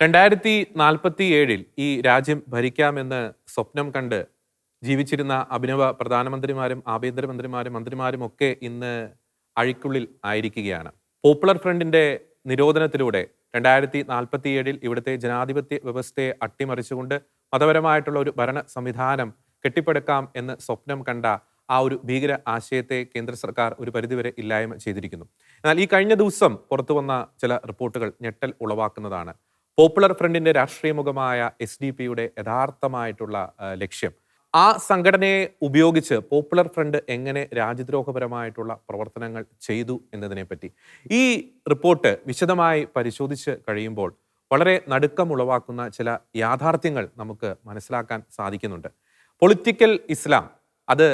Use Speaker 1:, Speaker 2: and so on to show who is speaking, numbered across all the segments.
Speaker 1: രണ്ടായിരത്തി നാൽപ്പത്തി ഏഴിൽ ഈ രാജ്യം ഭരിക്കാമെന്ന് സ്വപ്നം കണ്ട് ജീവിച്ചിരുന്ന അഭിനവ പ്രധാനമന്ത്രിമാരും ആഭ്യന്തരമന്ത്രിമാരും മന്ത്രിമാരും ഒക്കെ ഇന്ന് അഴിക്കുള്ളിൽ ആയിരിക്കുകയാണ്. പോപ്പുലർ ഫ്രണ്ടിന്റെ നിരോധനത്തിലൂടെ രണ്ടായിരത്തി നാൽപ്പത്തി ഏഴിൽ ഇവിടുത്തെ ജനാധിപത്യ വ്യവസ്ഥയെ അട്ടിമറിച്ചുകൊണ്ട് മതപരമായിട്ടുള്ള ഒരു ഭരണ സംവിധാനം കെട്ടിപ്പടുക്കാം എന്ന് സ്വപ്നം കണ്ട ആ ഒരു ഭീകര ആശയത്തെ കേന്ദ്ര സർക്കാർ ഒരു പരിധിവരെ ഇല്ലായ്മ ചെയ്തിരിക്കുന്നു. എന്നാൽ ഈ കഴിഞ്ഞ ദിവസം പുറത്തു വന്ന ചില റിപ്പോർട്ടുകൾ ഞെട്ടൽ ഉളവാക്കുന്നതാണ്. പോപ്പുലർ ഫ്രണ്ടിന്റെ രാഷ്ട്രീയ മുഖമായ എസ് ഡി പിയുടെ യഥാർത്ഥമായിട്ടുള്ള ലക്ഷ്യം. ആ സംഘടനയെ ഉപയോഗിച്ച് പോപ്പുലർ ഫ്രണ്ട് എങ്ങനെ രാജ്യദ്രോഹപരമായിട്ടുള്ള പ്രവർത്തനങ്ങൾ ചെയ്തു എന്നതിനെപ്പറ്റി. ഈ റിപ്പോർട്ട് വിശദമായി പരിശോധിച്ച് കഴിയുമ്പോൾ വളരെ നടുക്കമുളവാക്കുന്ന ചില യാഥാർത്ഥ്യങ്ങൾ നമുക്ക് മനസ്സിലാക്കാൻ സാധിക്കുന്നുണ്ട്. പൊളിറ്റിക്കൽ ഇസ്ലാം അത്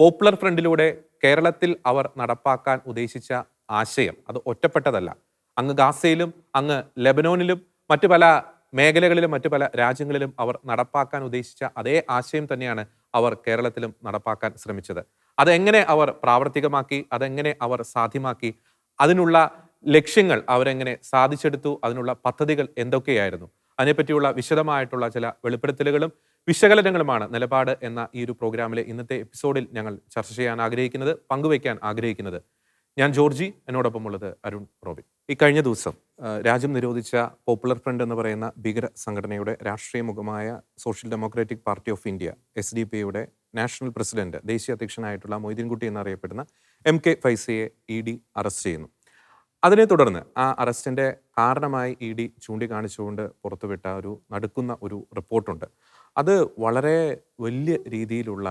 Speaker 1: പോപ്പുലർ ഫ്രണ്ടിലൂടെ കേരളത്തിൽ അവർ നടപ്പാക്കാൻ ഉദ്ദേശിച്ച ആശയം അത് ഒറ്റപ്പെട്ടതല്ല. അങ്ങ് ഗാസയിലും അങ്ങ് ലെബനോനിലും മറ്റു പല മേഖലകളിലും മറ്റു പല രാജ്യങ്ങളിലും അവർ നടപ്പാക്കാൻ ഉദ്ദേശിച്ച അതേ ആശയം തന്നെയാണ് അവർ കേരളത്തിലും നടപ്പാക്കാൻ ശ്രമിച്ചത്. അതെങ്ങനെ അവർ പ്രാവർത്തികമാക്കി അതെങ്ങനെ അവർ സാധ്യമാക്കി അതിനുള്ള ലക്ഷ്യങ്ങൾ അവരെങ്ങനെ സാധിച്ചെടുത്തു അതിനുള്ള പദ്ധതികൾ എന്തൊക്കെയായിരുന്നു അതിനെപ്പറ്റിയുള്ള വിശദമായിട്ടുള്ള ചില വെളിപ്പെടുത്തലുകളും വിശകലനങ്ങളുമാണ് നിലപാട് എന്ന ഈ ഒരു പ്രോഗ്രാമിലെ ഇന്നത്തെ എപ്പിസോഡിൽ ഞങ്ങൾ ചർച്ച ചെയ്യാൻ ആഗ്രഹിക്കുന്നത് പങ്കുവയ്ക്കാൻ ആഗ്രഹിക്കുന്നത് ഞാൻ ജോർജി എന്നോടൊപ്പമുള്ളത് അരുൺ റോബിൻ. ഈ കഴിഞ്ഞ ദിവസം രാജ്യം നിരോധിച്ച പോപ്പുലർ ഫ്രണ്ട് എന്ന് പറയുന്ന ഭീകര സംഘടനയുടെ രാഷ്ട്രീയ മുഖമായ Social Democratic Party of India S D P യുടെ നാഷണൽ പ്രസിഡന്റ് ദേശീയ അധ്യക്ഷനായിട്ടുള്ള മൊയ്തീൻകുട്ടി എന്നറിയപ്പെടുന്ന എം കെ ഫൈസയെ ഇ ഡി അറസ്റ്റ് ചെയ്യുന്നു. അതിനെ തുടർന്ന് ആ അറസ്റ്റിന്റെ കാരണമായി ഇ ഡി ചൂണ്ടിക്കാണിച്ചുകൊണ്ട് പുറത്തുവിട്ട ഒരു നടുക്കുന്ന ഒരു റിപ്പോർട്ടുണ്ട്. അത് വളരെ വലിയ രീതിയിലുള്ള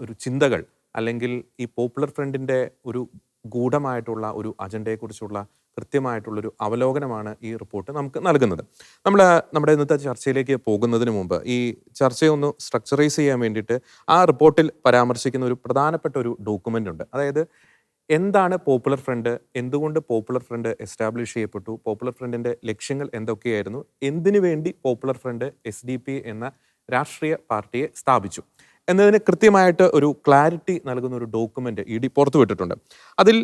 Speaker 1: ഒരു ചിന്തകൾ അല്ലെങ്കിൽ ഈ പോപ്പുലർ ഫ്രണ്ടിന്റെ ഒരു ഗൂഢമായിട്ടുള്ള ഒരു അജണ്ടയെക്കുറിച്ചുള്ള കൃത്യമായിട്ടുള്ളൊരു അവലോകനമാണ് ഈ റിപ്പോർട്ട് നമുക്ക് നൽകുന്നത്. നമ്മൾ നമ്മുടെ ഇന്നത്തെ ചർച്ചയിലേക്ക് പോകുന്നതിന് മുമ്പ് ഈ ചർച്ചയൊന്ന് സ്ട്രക്ചറൈസ് ചെയ്യാൻ വേണ്ടിയിട്ട് ആ റിപ്പോർട്ടിൽ പരാമർശിക്കുന്ന ഒരു പ്രധാനപ്പെട്ട ഒരു ഡോക്യുമെന്റ് ഉണ്ട്. അതായത് എന്താണ് പോപ്പുലർ ഫ്രണ്ട് എന്തുകൊണ്ട് പോപ്പുലർ ഫ്രണ്ട് എസ്റ്റാബ്ലിഷ് ചെയ്യപ്പെട്ടു പോപ്പുലർ ഫ്രണ്ടിന്റെ ലക്ഷ്യങ്ങൾ എന്തൊക്കെയായിരുന്നു എന്തിനു വേണ്ടി പോപ്പുലർ ഫ്രണ്ട് എസ് എന്ന രാഷ്ട്രീയ പാർട്ടിയെ സ്ഥാപിച്ചു. എന്നതിന് കൃത്യമായിട്ട് ഒരു ക്ലാരിറ്റി നൽകുന്ന ഒരു ഡോക്യുമെന്റ് ഇ ഡി പുറത്തുവിട്ടിട്ടുണ്ട് അതിൽ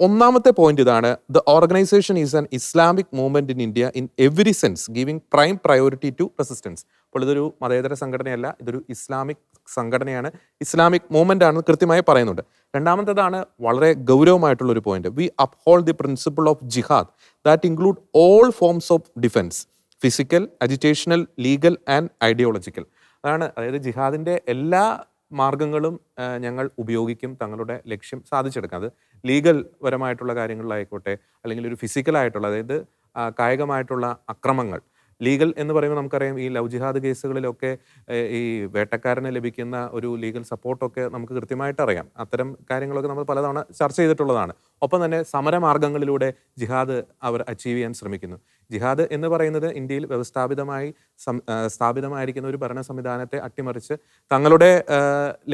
Speaker 1: ഒന്നാമത്തെ പോയിന്റ് ഇതാണ് the organisation is an Islamic movement in India in every sense giving prime priority to resistance അപ്പോൾ ഇതൊരു മതേതര സംഘടനയല്ല ഇതൊരു ഇസ്ലാമിക് സംഘടനയാണ്. ഇസ്ലാമിക് മൂവ്മെന്റ് ആണെന്ന് കൃത്യമായി പറയുന്നുണ്ട്. രണ്ടാമത്തേതാണ് വളരെ ഗൗരവമായിട്ടുള്ള ഒരു point we uphold the principle of jihad that include all forms of defence physical agitational legal and ideological അതാണ് അതായത് ജിഹാദിന്റെ എല്ലാ മാർഗങ്ങളും ഞങ്ങൾ ഉപയോഗിക്കും തങ്ങളുടെ ലക്ഷ്യം സാധിച്ചെടുക്കാം. അത് ലീഗൽ പരമായിട്ടുള്ള കാര്യങ്ങളിലായിക്കോട്ടെ അല്ലെങ്കിൽ ഒരു ഫിസിക്കലായിട്ടുള്ള അതായത് കായികമായിട്ടുള്ള അക്രമങ്ങൾ. ലീഗൽ എന്ന് പറയുമ്പോൾ നമുക്കറിയാം ഈ ലവ് ജിഹാദ് കേസുകളിലൊക്കെ ഈ വേട്ടക്കാരന് ലഭിക്കുന്ന ഒരു ലീഗൽ സപ്പോർട്ടൊക്കെ നമുക്ക് കൃത്യമായിട്ട് അറിയാം. അത്തരം കാര്യങ്ങളൊക്കെ നമ്മൾ പലതവണ ചർച്ച ചെയ്തിട്ടുള്ളതാണ്. ഒപ്പം തന്നെ സമരമാർഗങ്ങളിലൂടെ ജിഹാദ് അവർ അച്ചീവ് ചെയ്യാൻ ശ്രമിക്കുന്നു. ജിഹാദ് എന്ന് പറയുന്നത് ഇന്ത്യയിൽ വ്യവസ്ഥാപിതമായി സ്ഥാപിതമായിരിക്കുന്ന ഒരു ഭരണ സംവിധാനത്തെ അട്ടിമറിച്ച് തങ്ങളുടെ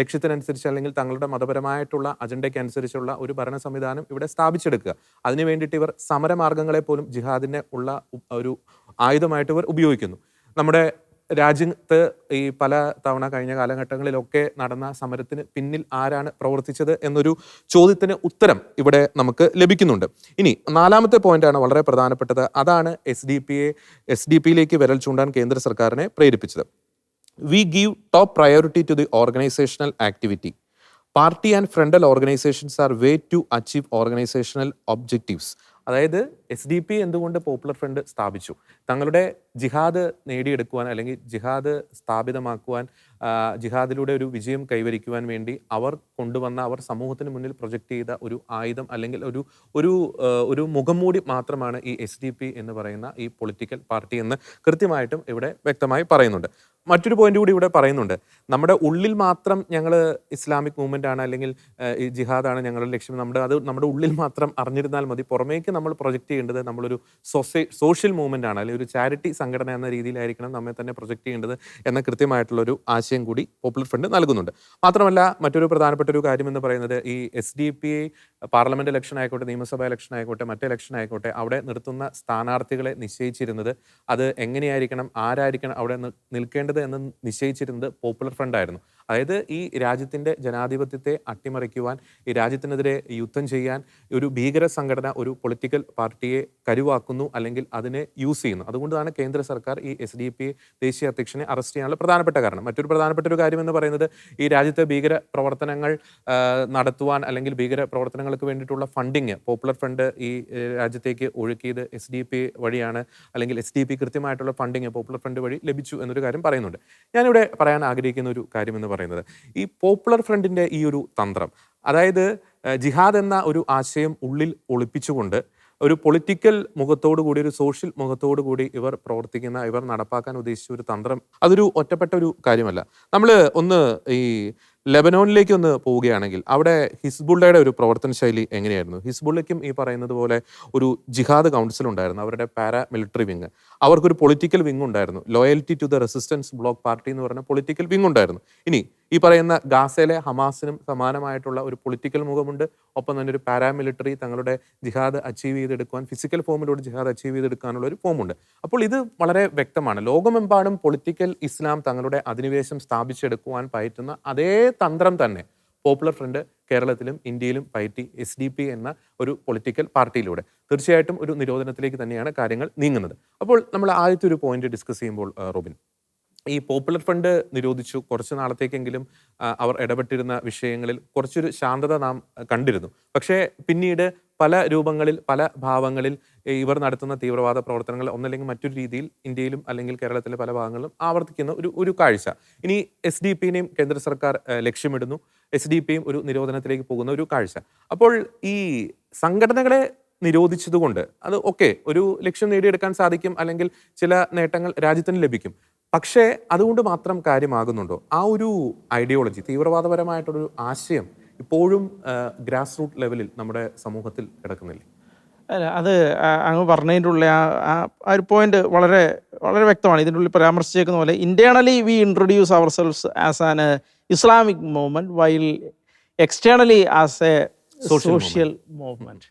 Speaker 1: ലക്ഷ്യത്തിനനുസരിച്ച് അല്ലെങ്കിൽ തങ്ങളുടെ മതപരമായിട്ടുള്ള അജണ്ടയ്ക്കനുസരിച്ചുള്ള ഒരു ഭരണ സംവിധാനം ഇവിടെ സ്ഥാപിച്ചെടുക്കുക. അതിനു വേണ്ടിയിട്ട് ഇവർ സമരമാർഗങ്ങളെ പോലും ജിഹാദിനെ ഉള്ള ഒരു ആയുധമായിട്ട് ഇവർ ഉപയോഗിക്കുന്നു. നമ്മുടെ രാജ്യത്ത് ഈ പല തവണ കഴിഞ്ഞ കാലഘട്ടങ്ങളിലൊക്കെ നടന്ന സമരത്തിന് പിന്നിൽ ആരാണ് പ്രവർത്തിച്ചത് എന്നൊരു ചോദ്യത്തിന് ഉത്തരം ഇവിടെ നമുക്ക് ലഭിക്കുന്നുണ്ട്. ഇനി നാലാമത്തെ പോയിന്റാണ് വളരെ പ്രധാനപ്പെട്ടത്. അതാണ് S D P A S D പിയിലേക്ക് വിരൽ ചൂണ്ടാൻ കേന്ദ്ര സർക്കാരിനെ പ്രേരിപ്പിച്ചത്. We give top priority to the organisational activity party and frontal organisations are way to achieve organisational objectives അതായത് എസ് ഡി പി എന്തുകൊണ്ട് പോപ്പുലർ ഫ്രണ്ട് സ്ഥാപിച്ചു? തങ്ങളുടെ ജിഹാദ് നേടിയെടുക്കുവാൻ അല്ലെങ്കിൽ ജിഹാദ് സ്ഥാപിതമാക്കുവാൻ ജിഹാദിലൂടെ ഒരു വിജയം കൈവരിക്കുവാൻ വേണ്ടി അവർ കൊണ്ടുവന്ന അവർ സമൂഹത്തിന് മുന്നിൽ പ്രൊജക്റ്റ് ചെയ്ത ഒരു ആയുധം അല്ലെങ്കിൽ ഒരു ഒരു ഒരു ഒരു മുഖംമൂടി മാത്രമാണ് ഈ എസ് ഡി പി എന്ന് പറയുന്ന ഈ പൊളിറ്റിക്കൽ പാർട്ടി എന്ന് കൃത്യമായിട്ടും ഇവിടെ വ്യക്തമായി പറയുന്നുണ്ട്. മറ്റൊരു പോയിന്റ് കൂടി ഇവിടെ പറയുന്നുണ്ട്. നമ്മുടെ ഉള്ളിൽ മാത്രം ഞങ്ങൾ ഇസ്ലാമിക് മൂവ്മെന്റ് ആണ് അല്ലെങ്കിൽ ഈ ജിഹാദാണ് ഞങ്ങളുടെ ലക്ഷ്യം. നമ്മുടെ അത് നമ്മുടെ ഉള്ളിൽ മാത്രം അറിഞ്ഞിരുന്നാൽ മതി. പുറമേക്ക് നമ്മൾ പ്രൊജക്റ്റ് ചെയ്യേണ്ടത് നമ്മളൊരു സൊസൈ സോഷ്യൽ മൂവ്മെന്റ് ആണ്. അല്ലെങ്കിൽ ഒരു ചാരിറ്റി സംഘടന എന്ന രീതിയിലായിരിക്കണം നമ്മെ തന്നെ പ്രൊജക്റ്റ് ചെയ്യേണ്ടത് എന്ന കൃത്യമായിട്ടുള്ള ഒരു ആശയം കൂടി പോപ്പുലർ ഫ്രണ്ട് നൽകുന്നുണ്ട്. മാത്രമല്ല മറ്റൊരു പ്രധാനപ്പെട്ട ഒരു കാര്യം എന്ന് പറയുന്നത് ഈ S D P parliament election ആയിക്കോട്ടെ നിയമസഭാ ഇലക്ഷൻ ആയിക്കോട്ടെ മറ്റേ ഇലക്ഷൻ ആയിക്കോട്ടെ അവിടെ നിർത്തുന്ന സ്ഥാനാർത്ഥികളെ നിശ്ചയിച്ചിരുന്നത് അത് എങ്ങനെയായിരിക്കണം ആരായിരിക്കണം അവിടെ നിൽക്കേണ്ടത് എന്ന് നിശ്ചയിച്ചിരുന്നത് പോപ്പുലർ ഫ്രണ്ട് ആയിരുന്നു. അതായത് ഈ രാജ്യത്തിന്റെ ജനാധിപത്യത്തെ അട്ടിമറിക്കുവാൻ ഈ രാജ്യത്തിനെതിരെ യുദ്ധം ചെയ്യാൻ ഒരു ഭീകര സംഘടന ഒരു പൊളിറ്റിക്കൽ പാർട്ടിയെ കരുവാക്കുന്നു അല്ലെങ്കിൽ അതിനെ യൂസ് ചെയ്യുന്നു. അതുകൊണ്ടാണ് കേന്ദ്ര സർക്കാർ ഈ എസ് ഡി പി ദേശീയ അധ്യക്ഷനെ അറസ്റ്റ് ചെയ്യാനുള്ള പ്രധാനപ്പെട്ട കാരണം. മറ്റൊരു പ്രധാനപ്പെട്ട ഒരു കാര്യം എന്ന് പറയുന്നത് ഈ രാജ്യത്തെ ഭീകര പ്രവർത്തനങ്ങൾ നടത്തുവാൻ അല്ലെങ്കിൽ ഭീകര പ്രവർത്തനങ്ങൾക്ക് വേണ്ടിയിട്ടുള്ള ഫണ്ടിങ് പോപ്പുലർ ഫണ്ട് ഈ രാജ്യത്തേക്ക് ഒഴുക്കിയത് എസ് ഡി പി വഴിയാണ് അല്ലെങ്കിൽ എസ് ഡി പി കൃത്യമായിട്ടുള്ള ഫണ്ടിങ് പോപ്പുലർ ഫണ്ട് വഴി ലഭിച്ചു എന്നൊരു കാര്യം പറയുന്നുണ്ട്. ഞാനിവിടെ പറയാൻ ആഗ്രഹിക്കുന്ന ഒരു കാര്യം എന്ന് പറയുന്നത്. ഈ പോപ്പുലർ ഫ്രണ്ടിന്റെ ഈ ഒരു തന്ത്രം അതായത് ജിഹാദ് എന്ന ഒരു ആശയം ഉള്ളിൽ ഒളിപ്പിച്ചുകൊണ്ട് ഒരു പൊളിറ്റിക്കൽ മുഖത്തോടു കൂടി ഒരു സോഷ്യൽ മുഖത്തോടു കൂടി ഇവർ പ്രവർത്തിക്കുന്ന ഇവർ നടപ്പാക്കാൻ ഉദ്ദേശിച്ച ഒരു തന്ത്രം അതൊരു ഒറ്റപ്പെട്ട ഒരു കാര്യമല്ല. നമ്മൾ ഒന്ന് ഈ ലെബനോനിലേക്ക് ഒന്ന് പോവുകയാണെങ്കിൽ അവിടെ ഹിസ്ബുള്ളയുടെ ഒരു പ്രവർത്തന ശൈലി എങ്ങനെയായിരുന്നു? ഹിസ്ബുള്ളയ്ക്കും ഈ പറയുന്നത് പോലെ ഒരു ജിഹാദ് കൗൺസിൽ ഉണ്ടായിരുന്നു അവരുടെ പാരാ മിലിറ്ററി വിങ് അവർക്കൊരു പൊളിറ്റിക്കൽ വിങ് ഉണ്ടായിരുന്നു. Loyalty to the resistance block party എന്ന് പറഞ്ഞ പൊളിറ്റിക്കൽ വിങ് ഉണ്ടായിരുന്നു. ഇനി ഈ പറയുന്ന ഗാസയിലെ ഹമാസിനും സമാനമായിട്ടുള്ള ഒരു പൊളിറ്റിക്കൽ മുഖമുണ്ട്. ഒപ്പം തന്നെ ഒരു പാരാമിലിറ്ററി തങ്ങളുടെ ജിഹാദ് അച്ചീവ് ചെയ്തെടുക്കുവാൻ ഫിസിക്കൽ ഫോമിലൂടെ ജിഹാദ് അച്ചീവ് ചെയ്തെടുക്കാനുള്ള ഒരു ഫോമുണ്ട് അപ്പോൾ ഇത് വളരെ വ്യക്തമാണ്. ലോകമെമ്പാടും പൊളിറ്റിക്കൽ ഇസ്ലാം തങ്ങളുടെ അധിനിവേശം സ്ഥാപിച്ചെടുക്കുവാൻ പയറ്റുന്ന അതേ തന്ത്രം തന്നെ പോപ്പുലർ ഫ്രണ്ട് കേരളത്തിലും ഇന്ത്യയിലും പയറ്റി എസ് ഡി പി എന്ന ഒരു പൊളിറ്റിക്കൽ പാർട്ടിയിലൂടെ. തീർച്ചയായിട്ടും ഒരു നിരോധനത്തിലേക്ക് തന്നെയാണ് കാര്യങ്ങൾ നീങ്ങുന്നത്. അപ്പോൾ നമ്മൾ ആദ്യത്തെ ഒരു പോയിന്റ് ഡിസ്കസ് ചെയ്യുമ്പോൾ റോബിൻ. ഈ പോപ്പുലർ ഫണ്ട് നിരോധിച്ചു. കുറച്ച് നാളത്തേക്കെങ്കിലും അവർ ഇടപെട്ടിരുന്ന വിഷയങ്ങളിൽ കുറച്ചൊരു ശാന്തത നാം കണ്ടിരുന്നു. പക്ഷേ പിന്നീട് പല രൂപങ്ങളിൽ പല ഭാവങ്ങളിൽ ഇവർ നടത്തുന്ന തീവ്രവാദ പ്രവർത്തനങ്ങൾ ഒന്നല്ലെങ്കിൽ മറ്റൊരു രീതിയിൽ ഇന്ത്യയിലും അല്ലെങ്കിൽ കേരളത്തിലെ പല ഭാഗങ്ങളിലും ആവർത്തിക്കുന്ന ഒരു ഒരു കാഴ്ച. ഇനി എസ് ഡി പിനെയും കേന്ദ്ര സർക്കാർ ലക്ഷ്യമിടുന്നു. എസ് ഡി പിയും ഒരു നിരോധനത്തിലേക്ക് പോകുന്ന ഒരു കാഴ്ച. അപ്പോൾ ഈ സംഘടനകളെ നിരോധിച്ചതുകൊണ്ട് അത് ഓക്കെ ഒരു ലക്ഷ്യം നേടിയെടുക്കാൻ സാധിക്കും അല്ലെങ്കിൽ ചില നേട്ടങ്ങൾ രാജ്യത്തിന് ലഭിക്കും. പക്ഷേ അതുകൊണ്ട് മാത്രം കാര്യമാകുന്നുണ്ടോ? ആ ഒരു ഐഡിയോളജി തീവ്രവാദപരമായിട്ടൊരു ആശയം ഇപ്പോഴും ഗ്രാസ് റൂട്ട് ലെവലിൽ നമ്മുടെ സമൂഹത്തിൽ കിടക്കുന്നില്ലേ?
Speaker 2: അല്ല അത് അങ്ങ് പറഞ്ഞതിന്റെ ഉള്ളിൽ ആ ആ- ഒരു പോയിന്റ് വളരെ വളരെ വ്യക്തമാണ്. ഇതിന്റെ ഉള്ളിൽ പരാമർശിച്ചേക്കുന്ന പോലെ internally we introduce ourselves as an Islamic movement while externally as a social movement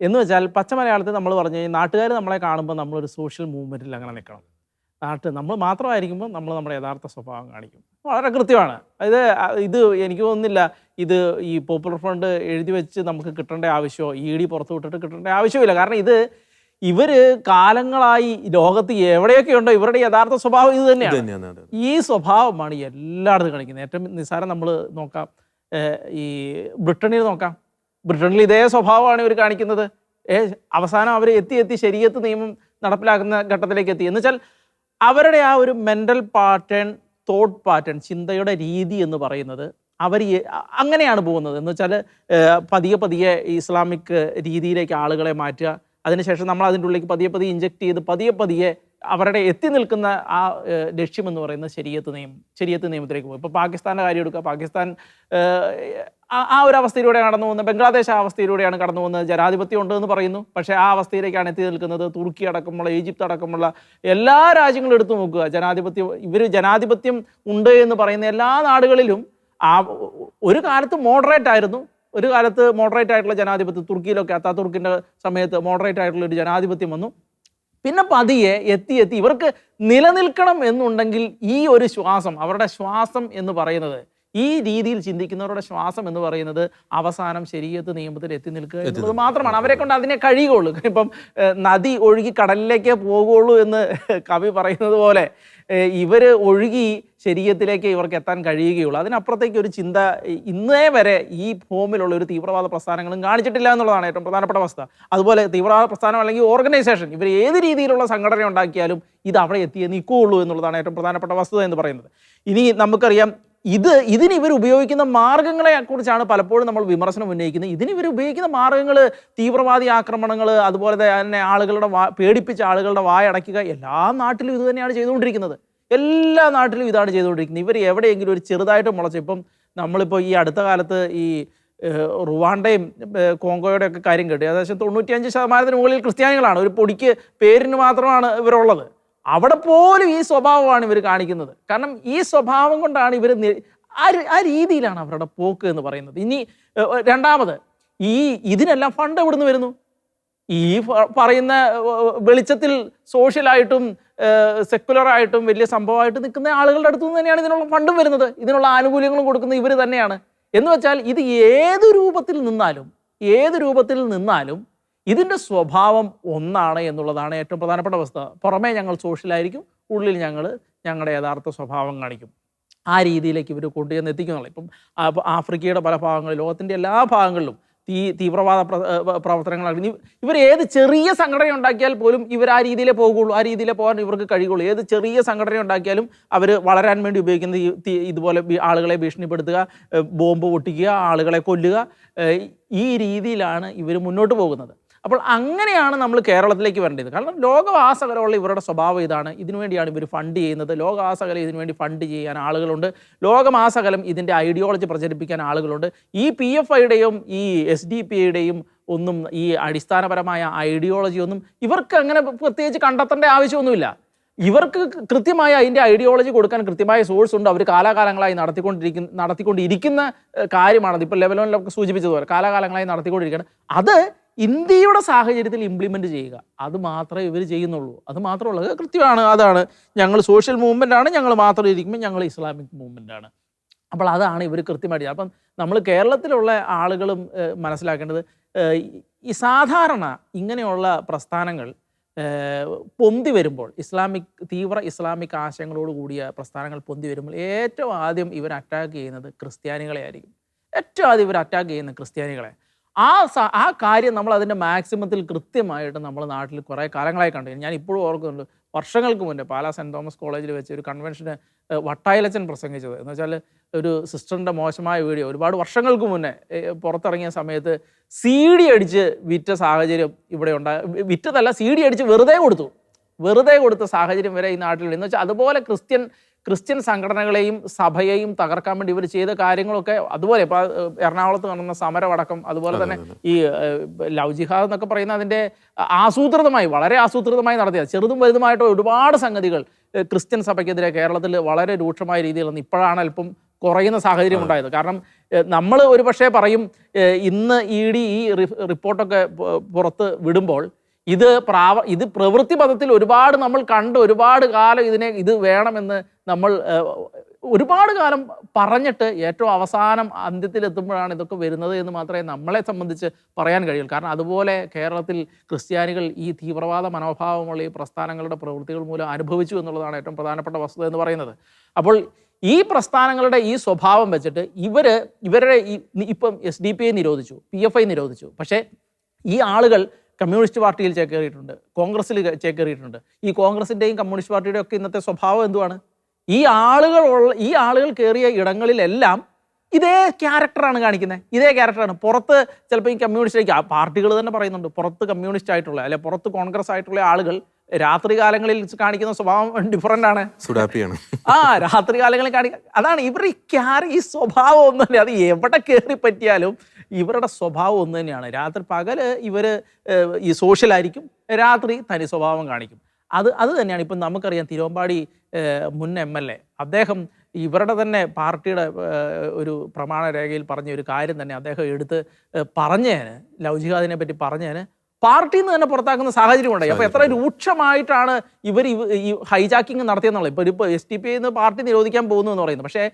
Speaker 2: എന്ന് വെച്ചാൽ പച്ച മലയാളത്തിൽ നമ്മൾ പറഞ്ഞു കഴിഞ്ഞാൽ നാട്ടുകാർ നമ്മളെ കാണുമ്പോൾ നമ്മളൊരു സോഷ്യൽ മൂവ്മെന്റിൽ അങ്ങനെ നിൽക്കണം. നാട്ട് നമ്മൾ മാത്രമായിരിക്കുമ്പോൾ നമ്മൾ നമ്മുടെ യഥാർത്ഥ സ്വഭാവം കാണിക്കും. വളരെ കൃത്യമാണ്. ഇത് ഇത് എനിക്ക് തോന്നുന്നില്ല ഇത് ഈ പോപ്പുലർ ഫണ്ട് എഴുതി വെച്ച് നമുക്ക് കിട്ടേണ്ട ആവശ്യമോ ഇ ഡി പുറത്ത് വിട്ടിട്ട് കിട്ടേണ്ട ആവശ്യമില്ല. കാരണം ഇത് ഇവർ കാലങ്ങളായി ലോകത്ത് എവിടെയൊക്കെ ഉണ്ടോ ഇവരുടെ യഥാർത്ഥ സ്വഭാവം ഇത് തന്നെയാണ്. ഈ സ്വഭാവമാണ് എല്ലായിടത്തും കാണിക്കുന്നത്. ഏറ്റവും നിസ്സാരം നമ്മൾ നോക്കാം. ഈ ബ്രിട്ടനിൽ നോക്കാം. ബ്രിട്ടനിൽ ഇതേ സ്വഭാവമാണ് ഇവർ കാണിക്കുന്നത്. ഏ അവസാനം അവർ എത്തി എത്തി ശരിയത്ത് നിയമം നടപ്പിലാക്കുന്ന ഘട്ടത്തിലേക്ക് എത്തി. എന്ന് വെച്ചാൽ അവരുടെ ആ ഒരു മെന്റൽ പാറ്റേൺ തോട്ട് പാറ്റേൺ ചിന്തയുടെ രീതി എന്ന് പറയുന്നത് അവർ അങ്ങനെയാണ് പോകുന്നത്. എന്ന് വെച്ചാൽ പതിയെ പതിയെ ഇസ്ലാമിക് രീതിയിലേക്ക് ആളുകളെ മാറ്റുക. അതിനുശേഷം നമ്മൾ അതിന്റെ ഉള്ളിലേക്ക് പതിയെ പതിയെ ഇഞ്ചെക്ട് ചെയ്ത് പതിയെ പതിയെ അവരുടെ എത്തി നിൽക്കുന്ന ആ ലക്ഷ്യം എന്ന് പറയുന്നത് ശരിയത്ത് നിയമം ശരിയത്ത് നിയമത്തിലേക്ക് പോകും. ഇപ്പോൾ പാകിസ്ഥാന്റെ കാര്യം എടുക്കുക. പാകിസ്ഥാൻ ആ- ഒരു അവസ്ഥയിലൂടെ കടന്നു പോകുന്നത്. ബംഗ്ലാദേശ് ആ അവസ്ഥയിലൂടെയാണ് കടന്നു പോകുന്നത്. ജനാധിപത്യം ഉണ്ട് എന്ന് പറയുന്നു. പക്ഷേ ആ അവസ്ഥയിലേക്കാണ് എത്തി നിൽക്കുന്നത്. തുർക്കി അടക്കമുള്ള ഈജിപ്ത് അടക്കമുള്ള എല്ലാ രാജ്യങ്ങളും എടുത്തു നോക്കുക. ജനാധിപത്യം ഇവർ ജനാധിപത്യം ഉണ്ട് എന്ന് പറയുന്ന എല്ലാ നാടുകളിലും ആ ഒരു കാലത്ത് മോഡറേറ്റ് ആയിരുന്നു. ഒരു കാലത്ത് മോഡറേറ്റ് ആയിട്ടുള്ള ജനാധിപത്യം തുർക്കിയിലൊക്കെ അത്താതുർക്കിന്റെ സമയത്ത് മോഡറേറ്റ് ആയിട്ടുള്ള ഒരു ജനാധിപത്യം വന്നു. പിന്നെ പതിയെ എത്തി എത്തി. ഇവർക്ക് നിലനിൽക്കണം എന്നുണ്ടെങ്കിൽ ഈ ഒരു ശ്വാസം അവരുടെ ശ്വാസം എന്ന് പറയുന്നത് ഈ രീതിയിൽ ചിന്തിക്കുന്നവരുടെ ശ്വാസം എന്ന് പറയുന്നത് അവസാനം ശരീരത്ത് നിയമത്തിൽ എത്തി നിൽക്കുക എന്നുള്ളത് മാത്രമാണ്. അവരെ കൊണ്ട് അതിനെ കഴിയുകയുള്ളൂ. ഇപ്പം നദി ഒഴുകി കടലിലേക്ക് പോകുള്ളൂ എന്ന് കവി പറയുന്നത് പോലെ ഇവർ ഒഴുകി ശരീരത്തിലേക്ക് ഇവർക്ക് എത്താൻ കഴിയുകയുള്ളൂ. അതിനപ്പുറത്തേക്ക് ഒരു ചിന്ത ഇന്നേ വരെ ഈ ഫോമിലുള്ള ഒരു തീവ്രവാദ പ്രസ്ഥാനങ്ങളും കാണിച്ചിട്ടില്ല എന്നുള്ളതാണ് ഏറ്റവും പ്രധാനപ്പെട്ട അവസ്ഥ. അതുപോലെ തീവ്രവാദ പ്രസ്ഥാനം അല്ലെങ്കിൽ ഓർഗനൈസേഷൻ ഇവർ ഏത് രീതിയിലുള്ള സംഘടന ഉണ്ടാക്കിയാലും ഇത് അവിടെ എത്തിയേ നിൽക്കുകയുള്ളൂ എന്നുള്ളതാണ് ഏറ്റവും പ്രധാനപ്പെട്ട വസ്തുത എന്ന് പറയുന്നത്. ഇനി നമുക്കറിയാം ഇത് ഇതിന് ഇവർ ഉപയോഗിക്കുന്ന മാർഗങ്ങളെ കുറിച്ചാണ് പലപ്പോഴും നമ്മൾ വിമർശനം ഉന്നയിക്കുന്നത്. ഇതിന് ഇവർ ഉപയോഗിക്കുന്ന മാർഗങ്ങൾ തീവ്രവാദി ആക്രമണങ്ങൾ അതുപോലെ തന്നെ ആളുകളുടെ വാ പേടിപ്പിച്ച ആളുകളുടെ വായടയ്ക്കുക എല്ലാ നാട്ടിലും ഇത് തന്നെയാണ് ചെയ്തുകൊണ്ടിരിക്കുന്നത്. എല്ലാ നാട്ടിലും ഇതാണ് ചെയ്തുകൊണ്ടിരിക്കുന്നത്. ഇവർ എവിടെയെങ്കിലും ഒരു ചെറുതായിട്ട് മുളച്ച് ഇപ്പം നമ്മളിപ്പോൾ ഈ അടുത്ത കാലത്ത് ഈ റുവാണ്ടയും കോങ്കോയുടെ ഒക്കെ കാര്യം കേട്ടു. ഏകദേശം തൊണ്ണൂറ്റിയഞ്ച് ശതമാനത്തിന് മുകളിൽ ക്രിസ്ത്യാനികളാണ്. ഒരു പൊടിക്ക് പേരിന് മാത്രമാണ് ഇവരുള്ളത്. അവിടെ പോലും ഈ സ്വഭാവമാണ് ഇവർ കാണിക്കുന്നത്. കാരണം ഈ സ്വഭാവം കൊണ്ടാണ് ഇവർ ആ രീതിയിലാണ് അവരുടെ പോക്ക് എന്ന് പറയുന്നത്. ഇനി രണ്ടാമത് ഈ ഇതിനെല്ലാം ഫണ്ട് എവിടുന്ന് വരുന്നു? ഈ പറയുന്ന വെളിച്ചത്തിൽ സോഷ്യലായിട്ടും സെക്കുലറായിട്ടും വലിയ സംഭവമായിട്ട് നിൽക്കുന്ന ആളുകളുടെ അടുത്തു നിന്ന് തന്നെയാണ് ഇതിനുള്ള ഫണ്ടും വരുന്നത്. ഇതിനുള്ള ആനുകൂല്യങ്ങളും കൊടുക്കുന്നത് ഇവർ തന്നെയാണ്. എന്ന് വെച്ചാൽ ഇത് ഏത് രൂപത്തിൽ നിന്നാലും ഏത് രൂപത്തിൽ നിന്നാലും ഇതിന്റെ സ്വഭാവം ഒന്നാണ് എന്നുള്ളതാണ് ഏറ്റവും പ്രധാനപ്പെട്ട വസ്തുത പുറമേ ഞങ്ങൾ സോഷ്യലായിരിക്കും ഉള്ളിൽ ഞങ്ങൾ ഞങ്ങളുടെ യഥാർത്ഥ സ്വഭാവം കാണിക്കും. ആ രീതിയിലേക്ക് ഇവർ കൊണ്ടുചെന്ന് എത്തിക്കുന്നുള്ളൂ. ഇപ്പം ആഫ്രിക്കയുടെ പല ഭാഗങ്ങളിലും ലോകത്തിന്റെ എല്ലാ ഭാഗങ്ങളിലും തീ തീവ്രവാദ പ്രവർത്തനങ്ങളാണ് ഇവർ ഏത് ചെറിയ സംഘടന ഉണ്ടാക്കിയാൽ പോലും ഇവർ ആ രീതിയിലേ പോകുള്ളൂ. ആ രീതിയിലേ പോകാൻ ഇവർക്ക് കഴിയുള്ളൂ. ഏത് ചെറിയ സംഘടന ഉണ്ടാക്കിയാലും അവർ വളരാൻ വേണ്ടി ഉപയോഗിക്കുന്നത് ഈ ഇതുപോലെ ആളുകളെ ഭീഷണിപ്പെടുത്തുക ബോംബ് പൊട്ടിക്കുക ആളുകളെ കൊല്ലുക ഈ രീതിയിലാണ് ഇവർ മുന്നോട്ട് പോകുന്നത്. അപ്പോൾ അങ്ങനെയാണ് നമ്മൾ കേരളത്തിലേക്ക് വരേണ്ടത്. കാരണം ലോകവാസകരമുള്ള ഇവരുടെ സ്വഭാവം ഇതാണ്. ഇതിനുവേണ്ടിയാണ് ഇവർ ഫണ്ട് ചെയ്യുന്നത്. ലോകവാസകലം ഇതിനുവേണ്ടി ഫണ്ട് ചെയ്യാൻ ആളുകളുണ്ട്. ലോകമാസകലം ഇതിന്റെ ഐഡിയോളജി പ്രചരിപ്പിക്കാൻ ആളുകളുണ്ട്. ഈ പി എഫ് ഐയുടെയും ഈ എസ് ഡി പി ഐയുടെയും ഒന്നും ഈ അടിസ്ഥാനപരമായ ഐഡിയോളജി ഒന്നും ഇവർക്ക് അങ്ങനെ പ്രത്യേകിച്ച് കണ്ടെത്തേണ്ട ആവശ്യമൊന്നുമില്ല. ഇവർക്ക് കൃത്യമായ അതിന്റെ ഐഡിയോളജി കൊടുക്കാൻ കൃത്യമായ സോഴ്സ് ഉണ്ട്. അവർ കാലാകാലങ്ങളായി നടത്തിക്കൊണ്ടിരിക്കുന്ന നടത്തിക്കൊണ്ടിരിക്കുന്ന കാര്യമാണത്. ഇപ്പോൾ ലെവലോനിലൊക്കെ സൂചിപ്പിച്ചതുപോലെ കാലാകാലങ്ങളായി നടത്തിക്കൊണ്ടിരിക്കുകയാണ്. അത് ഇന്ത്യയുടെ സാഹചര്യത്തിൽ ഇംപ്ലിമെന്റ് ചെയ്യുക. അത് മാത്രമേ ഇവർ ചെയ്യുന്നുള്ളൂ. അത് മാത്രമുള്ളത് കൃത്യമാണ്. അതാണ്. ഞങ്ങൾ സോഷ്യൽ മൂവ്മെന്റ് ആണ്. ഞങ്ങൾ മാത്രം ഇരിക്കുമ്പോൾ ഞങ്ങൾ ഇസ്ലാമിക് മൂവ്മെന്റ് ആണ്. അപ്പോൾ അതാണ് ഇവർ കൃത്യമായിട്ട്. അപ്പം നമ്മൾ കേരളത്തിലുള്ള ആളുകളും മനസ്സിലാക്കേണ്ടത് ഈ സാധാരണ ഇങ്ങനെയുള്ള പ്രസ്ഥാനങ്ങൾ പൊന്തി വരുമ്പോൾ ഇസ്ലാമിക് തീവ്ര ഇസ്ലാമിക് ആശയങ്ങളോട് കൂടിയ പ്രസ്ഥാനങ്ങൾ പൊന്തി വരുമ്പോൾ ഏറ്റവും ആദ്യം ഇവർ അറ്റാക്ക് ചെയ്യുന്നത് ക്രിസ്ത്യാനികളെ ആയിരിക്കും ഏറ്റവും ആദ്യം ഇവർ അറ്റാക്ക് ചെയ്യുന്നത് ക്രിസ്ത്യാനികളെ. ആ ആ കാര്യം നമ്മൾ അതിന്റെ മാക്സിമത്തിൽ കൃത്യമായിട്ട് നമ്മൾ നാട്ടിൽ കുറേ കാലങ്ങളായി കണ്ടു ഞാൻ ഇപ്പോഴും ഓർക്കുന്നുണ്ട്. വർഷങ്ങൾക്ക് മുന്നേ പാലാ സെന്റ് തോമസ് കോളേജിൽ വെച്ച് ഒരു കൺവെൻഷന് വട്ടായിലച്ചൻ പ്രസംഗിച്ചത്. എന്ന് വെച്ചാൽ ഒരു സിസ്റ്ററിന്റെ മോശമായ വീഡിയോ. ഒരുപാട് വർഷങ്ങൾക്ക് മുന്നേ പുറത്തിറങ്ങിയ സമയത്ത് സി ഡി അടിച്ച് വിറ്റ സാഹചര്യം ഇവിടെ ഉണ്ടായി വിറ്റതല്ല സി ഡി അടിച്ച് വെറുതെ കൊടുത്തു. വെറുതെ കൊടുത്ത സാഹചര്യം വരെ ഈ നാട്ടിലുണ്ട്. എന്ന് വെച്ചാൽ അതുപോലെ ക്രിസ്ത്യൻ ക്രിസ്ത്യൻ സംഘടനകളെയും സഭയെയും തകർക്കാൻ വേണ്ടി ഇവർ ചെയ്ത കാര്യങ്ങളൊക്കെ അതുപോലെ ഇപ്പോൾ എറണാകുളത്ത് നടന്ന സമരമടക്കം അതുപോലെ തന്നെ ഈ ലവ് ജിഹാദ് എന്നൊക്കെ പറയുന്ന അതിന്റെ ആസൂത്രിതമായി വളരെ ആസൂത്രിതമായി നടത്തിയ ചെറുതും വലുതുമായിട്ട് ഒരുപാട് സംഗതികൾ ക്രിസ്ത്യൻ സഭയ്ക്കെതിരെ കേരളത്തിൽ വളരെ രൂക്ഷമായ രീതിയിൽ വന്ന് ഇപ്പോഴാണ് അല്പം കുറയുന്ന സാഹചര്യം ഉണ്ടായത്. കാരണം നമ്മൾ ഒരു പക്ഷേ പറയും ഇന്ന് ഇ ഡി ഈ റിപ്പോർട്ടൊക്കെ പുറത്ത് വിടുമ്പോൾ ഇത് പ്രാവ ഇത് പ്രവൃത്തി പദത്തിൽ ഒരുപാട് നമ്മൾ കണ്ട് ഒരുപാട് കാലം ഇതിനെ ഇത് വേണമെന്ന് നമ്മൾ ഒരുപാട് കാലം പറഞ്ഞിട്ട് ഏറ്റവും അവസാനം അന്ത്യത്തിലെത്തുമ്പോഴാണ് ഇതൊക്കെ വരുന്നത് എന്ന് മാത്രമേ നമ്മളെ സംബന്ധിച്ച് പറയാൻ കഴിയുള്ളൂ. കാരണം അതുപോലെ കേരളത്തിൽ ക്രിസ്ത്യാനികൾ ഈ തീവ്രവാദ മനോഭാവമുള്ള ഈ പ്രസ്ഥാനങ്ങളുടെ പ്രവൃത്തികൾ മൂലം അനുഭവിച്ചു എന്നുള്ളതാണ് ഏറ്റവും പ്രധാനപ്പെട്ട വസ്തുത എന്ന് പറയുന്നത്. അപ്പോൾ ഈ പ്രസ്ഥാനങ്ങളുടെ ഈ സ്വഭാവം വെച്ചിട്ട് ഇവർ ഇവരുടെ ഈ ഇപ്പം എസ് ഡി പി ഐ നിരോധിച്ചു പി എഫ് ഐ നിരോധിച്ചു. പക്ഷേ ഈ ആളുകൾ കമ്മ്യൂണിസ്റ്റ് പാർട്ടിയിൽ ചേക്കേറിയിട്ടുണ്ട് കോൺഗ്രസ്സിൽ ചേക്കേറിയിട്ടുണ്ട്. ഈ കോൺഗ്രസിന്റെയും കമ്മ്യൂണിസ്റ്റ് പാർട്ടിയുടെയും ഒക്കെ ഇന്നത്തെ സ്വഭാവം എന്തുവാണ്? ഈ ആളുകൾ ഈ ആളുകൾ കയറിയ ഇടങ്ങളിലെല്ലാം ഇതേ ക്യാരക്ടറാണ് കാണിക്കുന്നത് ഇതേ ക്യാരക്ടറാണ് പുറത്ത് ചിലപ്പോൾ ഈ കമ്മ്യൂണിസ്റ്റ് പാർട്ടികൾ തന്നെ പറയുന്നുണ്ട് പുറത്ത് കമ്മ്യൂണിസ്റ്റ് ആയിട്ടുള്ള അല്ലെ പുറത്ത് കോൺഗ്രസ് ആയിട്ടുള്ള ആളുകൾ രാത്രി കാലങ്ങളിൽ കാണിക്കുന്ന സ്വഭാവം ഡിഫറന്റ് ആണ്.
Speaker 1: സുഡാപ്പിയാണ്.
Speaker 2: ആ രാത്രി കാലങ്ങളിൽ കാണിക്ക അതാണ് ഇവർ ഈ ക്യാരി ഈ സ്വഭാവം ഒന്നുമില്ല അത് എവിടെ കയറി പറ്റിയാലും ഇവരുടെ സ്വഭാവം ഒന്ന് തന്നെയാണ്. രാത്രി പകൽ ഇവർ ഈ സോഷ്യലായിരിക്കും രാത്രി തനി സ്വഭാവം കാണിക്കും. അത് അത് തന്നെയാണ്. ഇപ്പം നമുക്കറിയാം തിരുവമ്പാടി മുൻ എം എൽ എ അദ്ദേഹം ഇവരുടെ തന്നെ പാർട്ടിയുടെ ഒരു പ്രമാണ രേഖയിൽ പറഞ്ഞ ഒരു കാര്യം തന്നെ അദ്ദേഹം എടുത്ത് പറഞ്ഞതിന് ലവ് ജിഹാദിനെ പറ്റി പറഞ്ഞതിന് പാർട്ടിയിൽ നിന്ന് തന്നെ പുറത്താക്കുന്ന സാഹചര്യം ഉണ്ടായി അപ്പോൾ എത്ര രൂക്ഷമായിട്ടാണ് ഇവർ ഈ ഹൈജാക്കിങ് നടത്തിയെന്നുള്ളത്. ഇപ്പൊ ഇപ്പൊ എസ് ടി പി നിന്ന് പാർട്ടി നിരോധിക്കാൻ പോകുന്നു എന്ന് പറയുന്നത് പക്ഷേ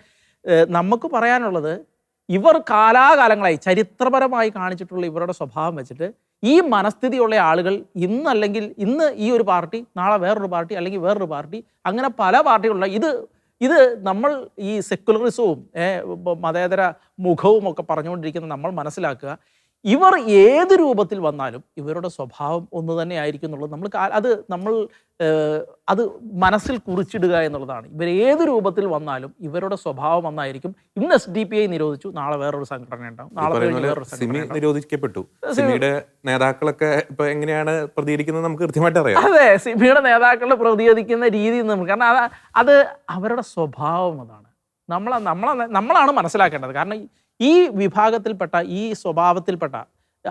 Speaker 2: നമുക്ക് പറയാനുള്ളത് ഇവർ കാലാകാലങ്ങളായി ചരിത്രപരമായി കാണിച്ചിട്ടുള്ള ഇവരുടെ സ്വഭാവം വെച്ചിട്ട് ഈ മനസ്ഥിതിയുള്ള ആളുകൾ ഇന്നല്ലെങ്കിൽ ഇന്ന് ഈ ഒരു പാർട്ടി നാളെ വേറൊരു പാർട്ടി അല്ലെങ്കിൽ വേറൊരു പാർട്ടി അങ്ങനെ പല പാർട്ടികളുള്ള ഇത് ഇത് നമ്മൾ ഈ സെക്കുലറിസവും മതേതര മുഖവും ഒക്കെ പറഞ്ഞുകൊണ്ടിരിക്കുന്ന നമ്മൾ മനസ്സിലാക്കുക. ഇവർ ഏത് രൂപത്തിൽ വന്നാലും ഇവരുടെ സ്വഭാവം ഒന്ന് തന്നെ ആയിരിക്കും എന്നുള്ളത് നമ്മൾ അത് നമ്മൾ അത് മനസ്സിൽ കുറിച്ചിടുക എന്നുള്ളതാണ്. ഇവർ ഏത് രൂപത്തിൽ വന്നാലും ഇവരുടെ സ്വഭാവം ഒന്നായിരിക്കും. ഇന്ന് എസ് ഡി പി ഐ നിരോധിച്ചു നാളെ വേറൊരു സംഘടന ഉണ്ടാവും. നാളെ
Speaker 1: സിമി നിരോധിക്കപ്പെട്ടു. സിമിയുടെ നേതാക്കളൊക്കെ ഇപ്പൊ എങ്ങനെയാണ് പ്രതികരിക്കുന്നത് നമുക്ക് കൃത്യമായിട്ട് അറിയാം.
Speaker 2: അതെ സിമിയുടെ നേതാക്കൾ പ്രതികരിക്കുന്ന രീതി നമുക്ക് കാരണം അത് അത് അവരുടെ സ്വഭാവം അതാണ്. നമ്മളെ നമ്മളെ നമ്മളാണ് മനസ്സിലാക്കേണ്ടത്. കാരണം ഈ വിഭാഗത്തിൽപ്പെട്ട ഈ സ്വഭാവത്തിൽപ്പെട്ട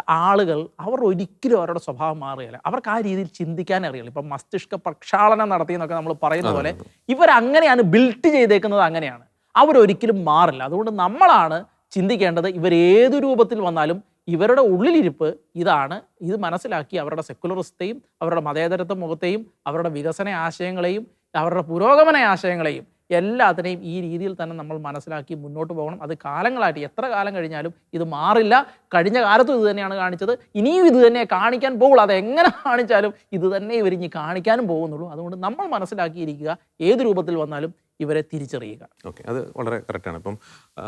Speaker 2: ആളുകൾ അവർ ഒരിക്കലും അവരുടെ സ്വഭാവം മാറുകയില്ല. അവർക്ക് ആ രീതിയിൽ ചിന്തിക്കാൻ അറിയില്ല. ഇപ്പം മസ്തിഷ്ക പ്രക്ഷാളനം നടത്തി എന്നൊക്കെ നമ്മൾ പറയുന്ന പോലെ ഇവരങ്ങനെയാണ് ബിൽറ്റ് ചെയ്തേക്കുന്നത് അങ്ങനെയാണ്. അവരൊരിക്കലും മാറില്ല. അതുകൊണ്ട് നമ്മളാണ് ചിന്തിക്കേണ്ടത് ഇവർ ഏത് രൂപത്തിൽ വന്നാലും ഇവരുടെ ഉള്ളിലിരിപ്പ് ഇതാണ്. ഇത് മനസ്സിലാക്കി അവരുടെ സെക്കുലറിസത്തെയും അവരുടെ മതേതരത്വ മുഖത്തെയും അവരുടെ വികസന ആശയങ്ങളെയും അവരുടെ പുരോഗമന ആശയങ്ങളെയും എല്ലാത്തിനെയും ഈ രീതിയിൽ തന്നെ നമ്മൾ മനസ്സിലാക്കി മുന്നോട്ട് പോകണം. അത് കാലങ്ങളായിട്ട് എത്ര കാലം കഴിഞ്ഞാലും ഇത് മാറില്ല. കഴിഞ്ഞ കാലത്തും ഇത് തന്നെയാണ് കാണിച്ചത്. ഇനിയും ഇത് തന്നെ കാണിക്കാൻ പോകുള്ളൂ. അത് എങ്ങനെ കാണിച്ചാലും ഇത് തന്നെ ഇവരിഞ്ഞ് കാണിക്കാനും പോകുന്നുള്ളൂ. അതുകൊണ്ട് നമ്മൾ മനസ്സിലാക്കിയിരിക്കുക. ഏത് രൂപത്തിൽ വന്നാലും ഇവരെ തിരിച്ചറിയുക.
Speaker 1: ഓക്കെ. അത് വളരെ കറക്റ്റാണ് ഇപ്പം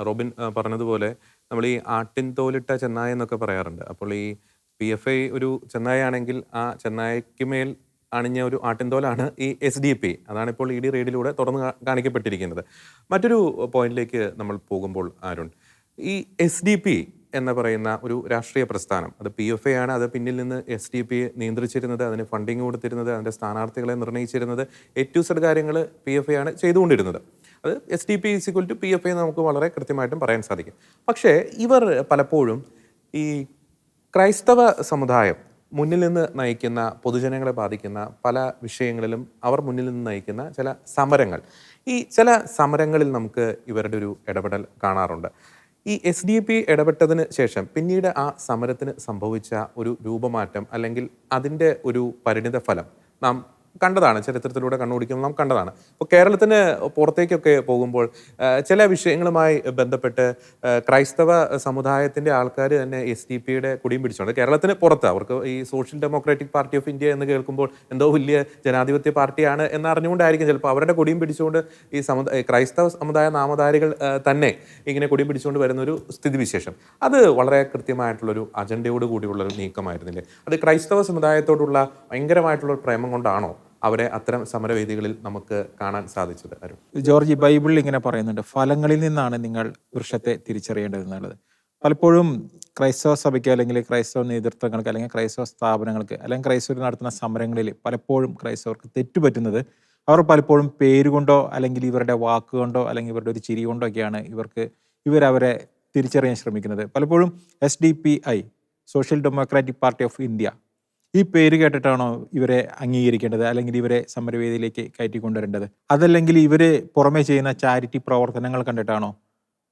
Speaker 1: റോബിൻ പറഞ്ഞതുപോലെ നമ്മൾ ഈ ആട്ടിൻ തോലിട്ട ചെന്നായ എന്നൊക്കെ പറയാറുണ്ട്. അപ്പോൾ ഈ പി എഫ് ഐ ഒരു ചെന്നായ ആണെങ്കിൽ ആ ചെന്നായയ്ക്ക് മേൽ അണിഞ്ഞ ഒരു ആട്ടിൻതോലാണ് ഈ എസ് ഡി പി അതാണ് ഇപ്പോൾ ഇ ഡി റെയ്ഡിലൂടെ തുറന്ന് കാണിക്കപ്പെട്ടിരിക്കുന്നത്. മറ്റൊരു പോയിന്റിലേക്ക് നമ്മൾ പോകുമ്പോൾ അരുൺ ഈ എസ് ഡി പി എന്ന് പറയുന്ന ഒരു രാഷ്ട്രീയ പ്രസ്ഥാനം അത് പി എഫ് എ ആണ് അത് പിന്നിൽ നിന്ന് എസ് ഡി പി നിയന്ത്രിച്ചിരുന്നത് അതിന് ഫണ്ടിങ് കൊടുത്തിരുന്നത് അതിന്റെ സ്ഥാനാർത്ഥികളെ നിർണയിച്ചിരുന്നത് ഏറ്റവും സെഡ് കാര്യങ്ങൾ പി എഫ് എ ആണ് ചെയ്തുകൊണ്ടിരുന്നത്. അത് S D P equal to P F A നമുക്ക് വളരെ കൃത്യമായിട്ടും പറയാൻ സാധിക്കും. പക്ഷേ ഇവർ പലപ്പോഴും ഈ ക്രൈസ്തവ സമുദായം മുന്നിൽ നിന്ന് നയിക്കുന്ന പൊതുജനങ്ങളെ ബാധിക്കുന്ന പല വിഷയങ്ങളിലും അവർ മുന്നിൽ നിന്ന് നയിക്കുന്ന ചില സമരങ്ങൾ. ഈ ചില സമരങ്ങളിൽ നമുക്ക് ഇവരുടെ ഒരു ഇടപെടൽ കാണാറുണ്ട്. ഈ എസ് ഡി പി ഇടപെട്ടതിന് ശേഷം പിന്നീട് ആ സമരത്തിന് സംഭവിച്ച ഒരു രൂപമാറ്റം അല്ലെങ്കിൽ അതിന്റെ ഒരു പരിണിത ഫലം നാം കണ്ടതാണ് ചരിത്രത്തിലൂടെ കണ്ണുപിടിക്കുമ്പോൾ നാം കണ്ടതാണ്. ഇപ്പോൾ കേരളത്തിന് പുറത്തേക്കൊക്കെ പോകുമ്പോൾ ചില വിഷയങ്ങളുമായി ബന്ധപ്പെട്ട് ക്രൈസ്തവ സമുദായത്തിന്റെ ആൾക്കാർ തന്നെ എസ് ഡി പിയുടെ കുടിയും പിടിച്ചുകൊണ്ട് കേരളത്തിന് പുറത്ത് അവർക്ക് ഈ Social Democratic Party of India എന്ന് കേൾക്കുമ്പോൾ എന്തോ വലിയ ജനാധിപത്യ പാർട്ടിയാണ് എന്നറിഞ്ഞുകൊണ്ടായിരിക്കും ചിലപ്പോൾ അവരുടെ കുടിയും പിടിച്ചുകൊണ്ട് ഈ സമുദായ ക്രൈസ്തവ സമുദായ നാമധാരികൾ തന്നെ ഇങ്ങനെ കുടിയും പിടിച്ചുകൊണ്ട് വരുന്ന ഒരു സ്ഥിതിവിശേഷം. അത് വളരെ കൃത്യമായിട്ടുള്ളൊരു അജണ്ടയോട് കൂടിയുള്ളൊരു നീക്കമായിരുന്നില്ലേ? അത് ക്രൈസ്തവ സമുദായത്തോടുള്ള ഭയങ്കരമായിട്ടുള്ള പ്രേമം കൊണ്ടാണോ അവരെ അത്തരം സമരവേദികളിൽ നമുക്ക് കാണാൻ സാധിച്ചത്
Speaker 3: ജോർജ് ബൈബിളിൽ ഇങ്ങനെ പറയുന്നുണ്ട് ഫലങ്ങളിൽ നിന്നാണ് നിങ്ങൾ വൃക്ഷത്തെ തിരിച്ചറിയേണ്ടത് എന്നുള്ളത് പലപ്പോഴും ക്രൈസ്തവ സഭയ്ക്ക് അല്ലെങ്കിൽ ക്രൈസ്തവ നേതൃത്വങ്ങൾക്ക് അല്ലെങ്കിൽ ക്രൈസ്തവ സ്ഥാപനങ്ങൾക്ക് അല്ലെങ്കിൽ ക്രൈസ്തവർ നടത്തുന്ന സമരങ്ങളിൽ പലപ്പോഴും ക്രൈസ്തവർക്ക് തെറ്റുപറ്റുന്നത് അവർ പലപ്പോഴും പേരുകൊണ്ടോ അല്ലെങ്കിൽ ഇവരുടെ വാക്കുകൊണ്ടോ അല്ലെങ്കിൽ ഇവരുടെ ഒരു ചിരി കൊണ്ടോ ഒക്കെയാണ് ഇവർക്ക് ഇവരവരെ തിരിച്ചറിയാൻ ശ്രമിക്കുന്നത്. പലപ്പോഴും S D P I Social Democratic Party of India ഈ പേര് കേട്ടിട്ടാണോ ഇവരെ അംഗീകരിക്കേണ്ടത്? അല്ലെങ്കിൽ ഇവരെ സമരവേദിയിലേക്ക് കയറ്റി കയറ്റിക്കൊണ്ടുവരേണ്ടത്? അതല്ലെങ്കിൽ ഇവർ പുറമെ ചെയ്യുന്ന ചാരിറ്റി പ്രവർത്തനങ്ങൾ കണ്ടിട്ടാണോ?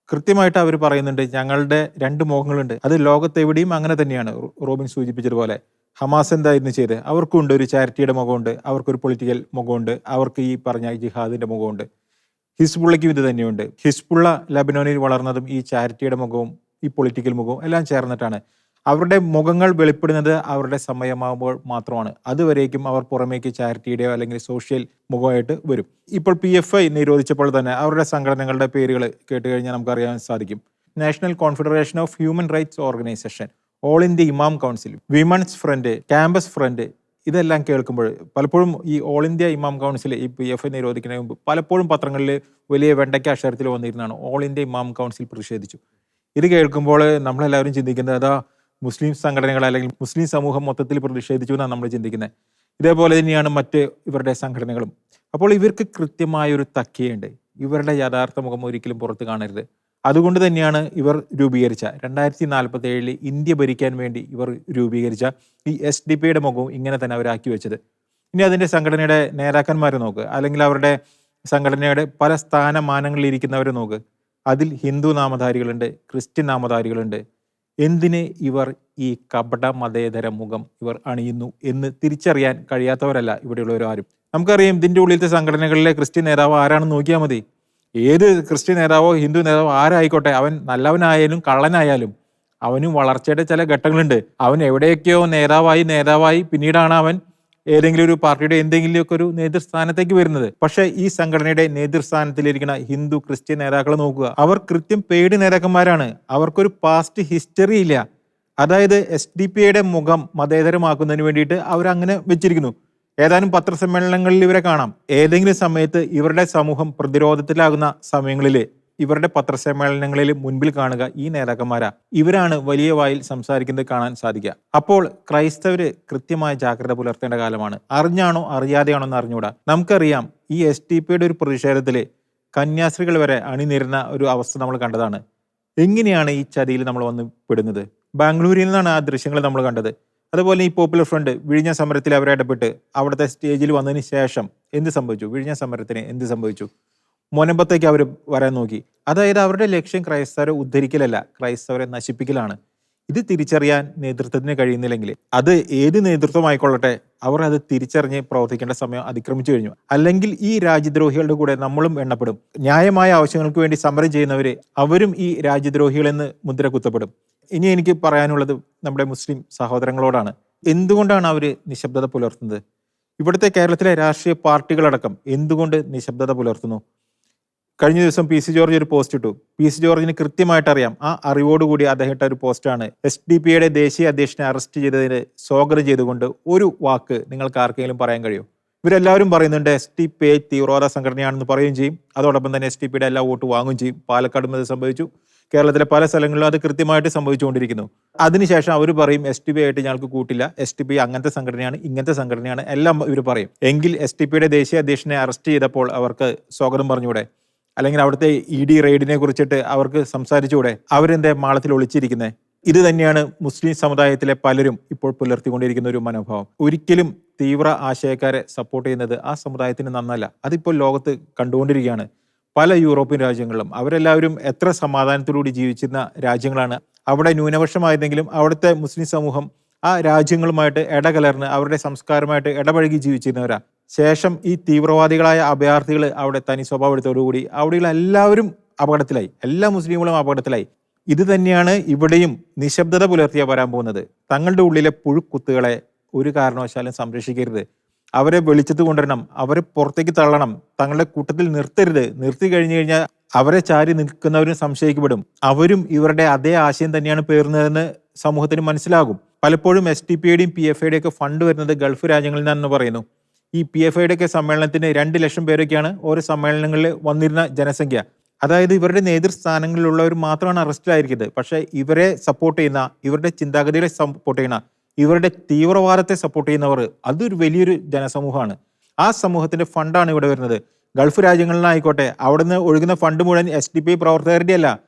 Speaker 3: കൃത്യമായിട്ട് അവർ പറയുന്നുണ്ട് ഞങ്ങളുടെ രണ്ട് മുഖങ്ങളുണ്ട്. അത് ലോകത്തെവിടെയും അങ്ങനെ തന്നെയാണ് റോബിൻ സൂചിപ്പിച്ചതുപോലെ. ഹമാസ് എന്തായിരുന്നു ചെയ്ത്? അവർക്കുണ്ട് ഒരു ചാരിറ്റിയുടെ മുഖമുണ്ട്. അവർക്കൊരു പൊളിറ്റിക്കൽ മുഖമുണ്ട്. അവർക്ക് ഈ പറഞ്ഞ ജിഹാദിന്റെ മുഖമുണ്ട്. ഹിസ്ബുള്ളയ്ക്കും ഇത് തന്നെയുണ്ട്. ഹിസ്ബുള്ള ലബനോനിൽ വളർന്നതും ഈ ചാരിറ്റിയുടെ മുഖവും ഈ പൊളിറ്റിക്കൽ മുഖവും എല്ലാം ചേർന്നിട്ടാണ്. അവരുടെ മുഖങ്ങൾ വെളിപ്പെടുന്നത് അവരുടെ സമയമാകുമ്പോൾ മാത്രമാണ്. അതുവരേക്കും അവർ പുറമേക്ക് ചാരിറ്റിയുടെയോ അല്ലെങ്കിൽ സോഷ്യൽ മുഖമായിട്ട് വരും. ഇപ്പോൾ പി എഫ് ഐ നിരോധിച്ചപ്പോൾ തന്നെ അവരുടെ സംഘടനകളുടെ പേരുകൾ കേട്ട് കഴിഞ്ഞാൽ നമുക്കറിയാൻ സാധിക്കും. National confederation of human rights organisation all India imam council women's front campus front ഇതെല്ലാം കേൾക്കുമ്പോൾ പലപ്പോഴും ഈ ഓൾ ഇന്ത്യ ഇമാം കൗൺസിൽ ഈ പി എഫ് ഐ നിരോധിക്കുന്നതിന് മുമ്പ് പലപ്പോഴും പത്രങ്ങളിൽ വലിയ വെണ്ടയ്ക്ക അക്ഷരത്തിൽ വന്നിരുന്നതാണ് ഓൾ ഇന്ത്യ ഇമാം കൗൺസിൽ പ്രതിഷേധിച്ചു. ഇത് കേൾക്കുമ്പോൾ നമ്മളെല്ലാവരും ചിന്തിക്കുന്നത് അതാ മുസ്ലിം സംഘടനകൾ അല്ലെങ്കിൽ മുസ്ലിം സമൂഹം മൊത്തത്തിൽ പ്രതിഷേധിച്ചു എന്നാണ് നമ്മൾ ചിന്തിക്കുന്നത്. ഇതേപോലെ തന്നെയാണ് മറ്റ് ഇവരുടെ സംഘടനകളും. അപ്പോൾ ഇവർക്ക് കൃത്യമായ ഒരു തക്കിയുണ്ട് ഇവരുടെ യഥാർത്ഥ മുഖം ഒരിക്കലും പുറത്ത് കാണരുത്. അതുകൊണ്ട് തന്നെയാണ് ഇവർ രൂപീകരിച്ച രണ്ടായിരത്തി നാൽപ്പത്തി ഏഴിൽ ഇന്ത്യ ഭരിക്കാൻ വേണ്ടി ഇവർ രൂപീകരിച്ച ഈ എസ് ഡി പിയുടെ മുഖവും ഇങ്ങനെ തന്നെ അവരാക്കി വെച്ചത്. ഇനി അതിന്റെ സംഘടനയുടെ നേതാക്കന്മാരെ നോക്ക്. അല്ലെങ്കിൽ അവരുടെ സംഘടനയുടെ പല സ്ഥാനമാനങ്ങളിൽ ഇരിക്കുന്നവരെ നോക്ക്. അതിൽ ഹിന്ദു നാമധാരികളുണ്ട് ക്രിസ്ത്യൻ നാമധാരികളുണ്ട് എന്തിന് ഇവർ ഈ കപട മതേതര മുഖം ഇവർ അണിയുന്നു എന്ന് തിരിച്ചറിയാൻ കഴിയാത്തവരല്ല ഇവിടെയുള്ളവർ ആരും നമുക്കറിയാം ഇതിന്റെ ഉള്ളിലത്തെ സംഘടനകളിലെ ക്രിസ്ത്യൻ നേതാവ് ആരാണെന്ന് നോക്കിയാൽ മതി. ഏത് ക്രിസ്ത്യൻ നേതാവോ ഹിന്ദു നേതാവോ ആരായിക്കോട്ടെ അവൻ നല്ലവനായാലും കള്ളനായാലും അവനും വളർച്ചയുടെ ചില ഘട്ടങ്ങളുണ്ട്. അവൻ എവിടെയൊക്കെയോ നേതാവായി നേതാവായി പിന്നീടാണ് അവൻ ഏതെങ്കിലും ഒരു പാർട്ടിയുടെ എന്തെങ്കിലുമൊക്കെ ഒരു നേതൃസ്ഥാനത്തേക്ക് വരുന്നത്. പക്ഷെ ഈ സംഘടനയുടെ നേതൃസ്ഥാനത്തിലിരിക്കുന്ന ഹിന്ദു ക്രിസ്ത്യൻ നേതാക്കളെ നോക്കുക. അവർ കൃത്യം പെയ്ഡ് നേതാക്കന്മാരാണ്. അവർക്കൊരു പാസ്റ്റ് ഹിസ്റ്ററി ഇല്ല. അതായത് എസ് ഡി പി ഐയുടെ മുഖം മതേതരമാക്കുന്നതിന് വേണ്ടിയിട്ട് അവർ അങ്ങനെ വെച്ചിരിക്കുന്നു. ഏതാനും പത്രസമ്മേളനങ്ങളിൽ ഇവരെ കാണാം. ഏതെങ്കിലും സമയത്ത് ഇവരുടെ സമൂഹം പ്രതിരോധത്തിലാകുന്ന സമയങ്ങളിൽ ഇവരുടെ പത്രസമ്മേളനങ്ങളിൽ മുൻപിൽ കാണുക ഈ നേതാക്കന്മാരാ. ഇവരാണ് വലിയ വായിൽ സംസാരിക്കുന്നത് കാണാൻ സാധിക്കുക. അപ്പോൾ ക്രൈസ്തവര് കൃത്യമായ ജാഗ്രത പുലർത്തേണ്ട കാലമാണ്. അറിഞ്ഞാണോ അറിയാതെയാണോ എന്ന് അറിഞ്ഞുകൂടാ. നമുക്കറിയാം ഈ എസ് ടി പിയുടെ ഒരു പ്രതിഷേധത്തിൽ കന്യാസ്ത്രീകൾ വരെ അണിനിരുന്ന ഒരു അവസ്ഥ നമ്മൾ കണ്ടതാണ്. എങ്ങനെയാണ് ഈ ചതിയിൽ നമ്മൾ വന്ന് പെടുന്നത്? ബാംഗ്ലൂരിൽ നിന്നാണ് ആ ദൃശ്യങ്ങൾ നമ്മൾ കണ്ടത്. അതുപോലെ ഈ പോപ്പുലർ ഫ്രണ്ട് വിഴിഞ്ഞ സമരത്തിൽ അവരെ ഇടപെട്ട് അവിടുത്തെ സ്റ്റേജിൽ വന്നതിന് ശേഷം എന്ത് സംഭവിച്ചു? വിഴിഞ്ഞ സമരത്തിന് എന്ത് സംഭവിച്ചു? മുനമ്പത്തേക്ക് അവർ വരാൻ നോക്കി. അതായത് അവരുടെ ലക്ഷ്യം ക്രൈസ്തവരെ ഉദ്ധരിക്കലല്ല ക്രൈസ്തവരെ നശിപ്പിക്കലാണ്. ഇത് തിരിച്ചറിയാൻ നേതൃത്വത്തിന് കഴിയുന്നില്ലെങ്കിൽ അത് ഏത് നേതൃത്വമായിക്കൊള്ളട്ടെ അവർ അത് തിരിച്ചറിഞ്ഞ് പ്രവർത്തിക്കേണ്ട സമയം അതിക്രമിച്ചു കഴിഞ്ഞു. അല്ലെങ്കിൽ ഈ രാജ്യദ്രോഹികളുടെ കൂടെ നമ്മളും എണ്ണപ്പെടും. ന്യായമായ ആവശ്യങ്ങൾക്ക് വേണ്ടി സമരം ചെയ്യുന്നവര് അവരും ഈ രാജ്യദ്രോഹികളെന്ന് മുദ്ര കുത്തപ്പെടും. ഇനി എനിക്ക് പറയാനുള്ളത് നമ്മുടെ മുസ്ലിം സഹോദരങ്ങളോടാണ്. എന്തുകൊണ്ടാണ് അവർ നിശബ്ദത പുലർത്തുന്നത്? ഇവിടുത്തെ കേരളത്തിലെ രാഷ്ട്രീയ പാർട്ടികളടക്കം എന്തുകൊണ്ട് നിശബ്ദത പുലർത്തുന്നു? കഴിഞ്ഞ ദിവസം പി സി ജോർജ് ഒരു പോസ്റ്റ് ഇട്ടു. പി സി ജോർജിന് കൃത്യമായിട്ട് അറിയാം. ആ അറിവോടുകൂടി അദ്ദേഹം ഇട്ട ഒരു പോസ്റ്റാണ് എസ് ഡി പി യുടെ ദേശീയ അധ്യക്ഷനെ അറസ്റ്റ് ചെയ്തതിന് സ്വാഗതം ചെയ്തുകൊണ്ട് ഒരു വാക്ക് നിങ്ങൾക്ക് ആർക്കെങ്കിലും പറയാൻ കഴിയും? ഇവരെല്ലാവരും പറയുന്നുണ്ട് എസ് ടി പി ഐ തീവ്രവാദ സംഘടനയാണെന്ന് പറയുകയും ചെയ്യും. അതോടൊപ്പം തന്നെ എസ് ടി പിയുടെ എല്ലാ വോട്ട് വാങ്ങുകയും ചെയ്യും. പാലക്കാടും അത് സംഭവിച്ചു. കേരളത്തിലെ പല സ്ഥലങ്ങളിലും അത് കൃത്യമായിട്ട് സംഭവിച്ചുകൊണ്ടിരിക്കുന്നു. അതിനുശേഷം അവർ പറയും എസ് ടി പി ആയിട്ട് ഞങ്ങൾക്ക് കൂട്ടില്ല. എസ് ടി പി അങ്ങനത്തെ സംഘടനയാണ് ഇങ്ങനത്തെ സംഘടനയാണ് എല്ലാം ഇവർ പറയും. എങ്കിൽ എസ് ടി പിയുടെ ദേശീയ അധ്യക്ഷനെ അറസ്റ്റ് ചെയ്തപ്പോൾ അവർക്ക് സ്വാഗതം പറഞ്ഞുകൂടെ? അല്ലെങ്കിൽ അവിടുത്തെ ഇ ഡി റെയ്ഡിനെ കുറിച്ചിട്ട് അവർക്ക് സംസാരിച്ചുകൂടെ? അവരെന്തേ മാളത്തിൽ ഒളിച്ചിരിക്കുന്നത് ഇത് തന്നെയാണ് മുസ്ലിം സമുദായത്തിലെ പലരും ഇപ്പോൾ പുലർത്തിക്കൊണ്ടിരിക്കുന്ന ഒരു മനോഭാവം. ഒരിക്കലും തീവ്ര ആശയക്കാരെ സപ്പോർട്ട് ചെയ്യുന്നത് ആ സമുദായത്തിന് നന്നല്ല. അതിപ്പോൾ ലോകത്ത് കണ്ടുകൊണ്ടിരിക്കുകയാണ്. പല യൂറോപ്യൻ രാജ്യങ്ങളിലും. അവരെല്ലാവരും എത്ര സമാധാനത്തോടുകൂടി ജീവിച്ചിരുന്ന രാജ്യങ്ങളാണ്. അവിടെ ന്യൂനപക്ഷമായിരുന്നെങ്കിലും അവിടുത്തെ മുസ്ലിം സമൂഹം ആ രാജ്യങ്ങളുമായിട്ട് ഇടകലർന്ന് അവരുടെ സംസ്കാരമായിട്ട് ഇടപഴകി ജീവിച്ചിരുന്നവരാ. ശേഷം ഈ തീവ്രവാദികളായ അഭയാർത്ഥികൾ അവിടെ തനി സ്വഭാവത്തോടുകൂടി അവിടെയുള്ള എല്ലാവരും അപകടത്തിലായി. എല്ലാ മുസ്ലിങ്ങളും അപകടത്തിലായി. ഇത് തന്നെയാണ് ഇവിടെയും നിശബ്ദത പുലർത്തിയ വരാൻ പോകുന്നത്. തങ്ങളുടെ ഉള്ളിലെ പുഴുക്കുത്തുകളെ ഒരു കാരണവശാലും സംരക്ഷിക്കരുത്. അവരെ വെളിച്ചത്ത് കൊണ്ടുവരണം. അവരെ പുറത്തേക്ക് തള്ളണം. തങ്ങളുടെ കൂട്ടത്തിൽ നിർത്തരുത്. നിർത്തി കഴിഞ്ഞു കഴിഞ്ഞാൽ അവരെ ചാരി നിൽക്കുന്നവരും സംശയിക്കപ്പെടും. അവരും ഇവരുടെ അതേ ആശയം തന്നെയാണ് പേറുന്നതെന്ന് സമൂഹത്തിന് മനസ്സിലാകും. പലപ്പോഴും എസ് ടി പിയുടെയും പി എഫ് ഐയുടെയും ഒക്കെ ഫണ്ട് വരുന്നത് ഗൾഫ് രാജ്യങ്ങളിൽ നിന്നാണെന്ന് പറയുന്നു. ഈ പി എഫ് ഐയുടെ ഒക്കെ സമ്മേളനത്തിന് രണ്ട് ലക്ഷം പേരൊക്കെയാണ് ഓരോ സമ്മേളനങ്ങളിൽ വന്നിരുന്ന ജനസംഖ്യ. അതായത് ഇവരുടെ നേതൃസ്ഥാനങ്ങളിലുള്ളവർ മാത്രമാണ് അറസ്റ്റിലായിരിക്കുന്നത് പക്ഷേ ഇവരെ സപ്പോർട്ട് ചെയ്യുന്ന ഇവരുടെ ചിന്താഗതികളെ സപ്പോർട്ട് ചെയ്യുന്ന ഇവരുടെ തീവ്രവാദത്തെ സപ്പോർട്ട് ചെയ്യുന്നവർ അതൊരു വലിയൊരു ജനസമൂഹമാണ്. ആ സമൂഹത്തിന്റെ ഫണ്ടാണ് ഇവിടെ വരുന്നത്. ഗൾഫ് രാജ്യങ്ങളിലായിക്കോട്ടെ അവിടുന്ന് ഒഴുകുന്ന ഫണ്ട് മുഴുവൻ എസ് ഡി പി പ്രവർത്തകരുടെ അല്ല.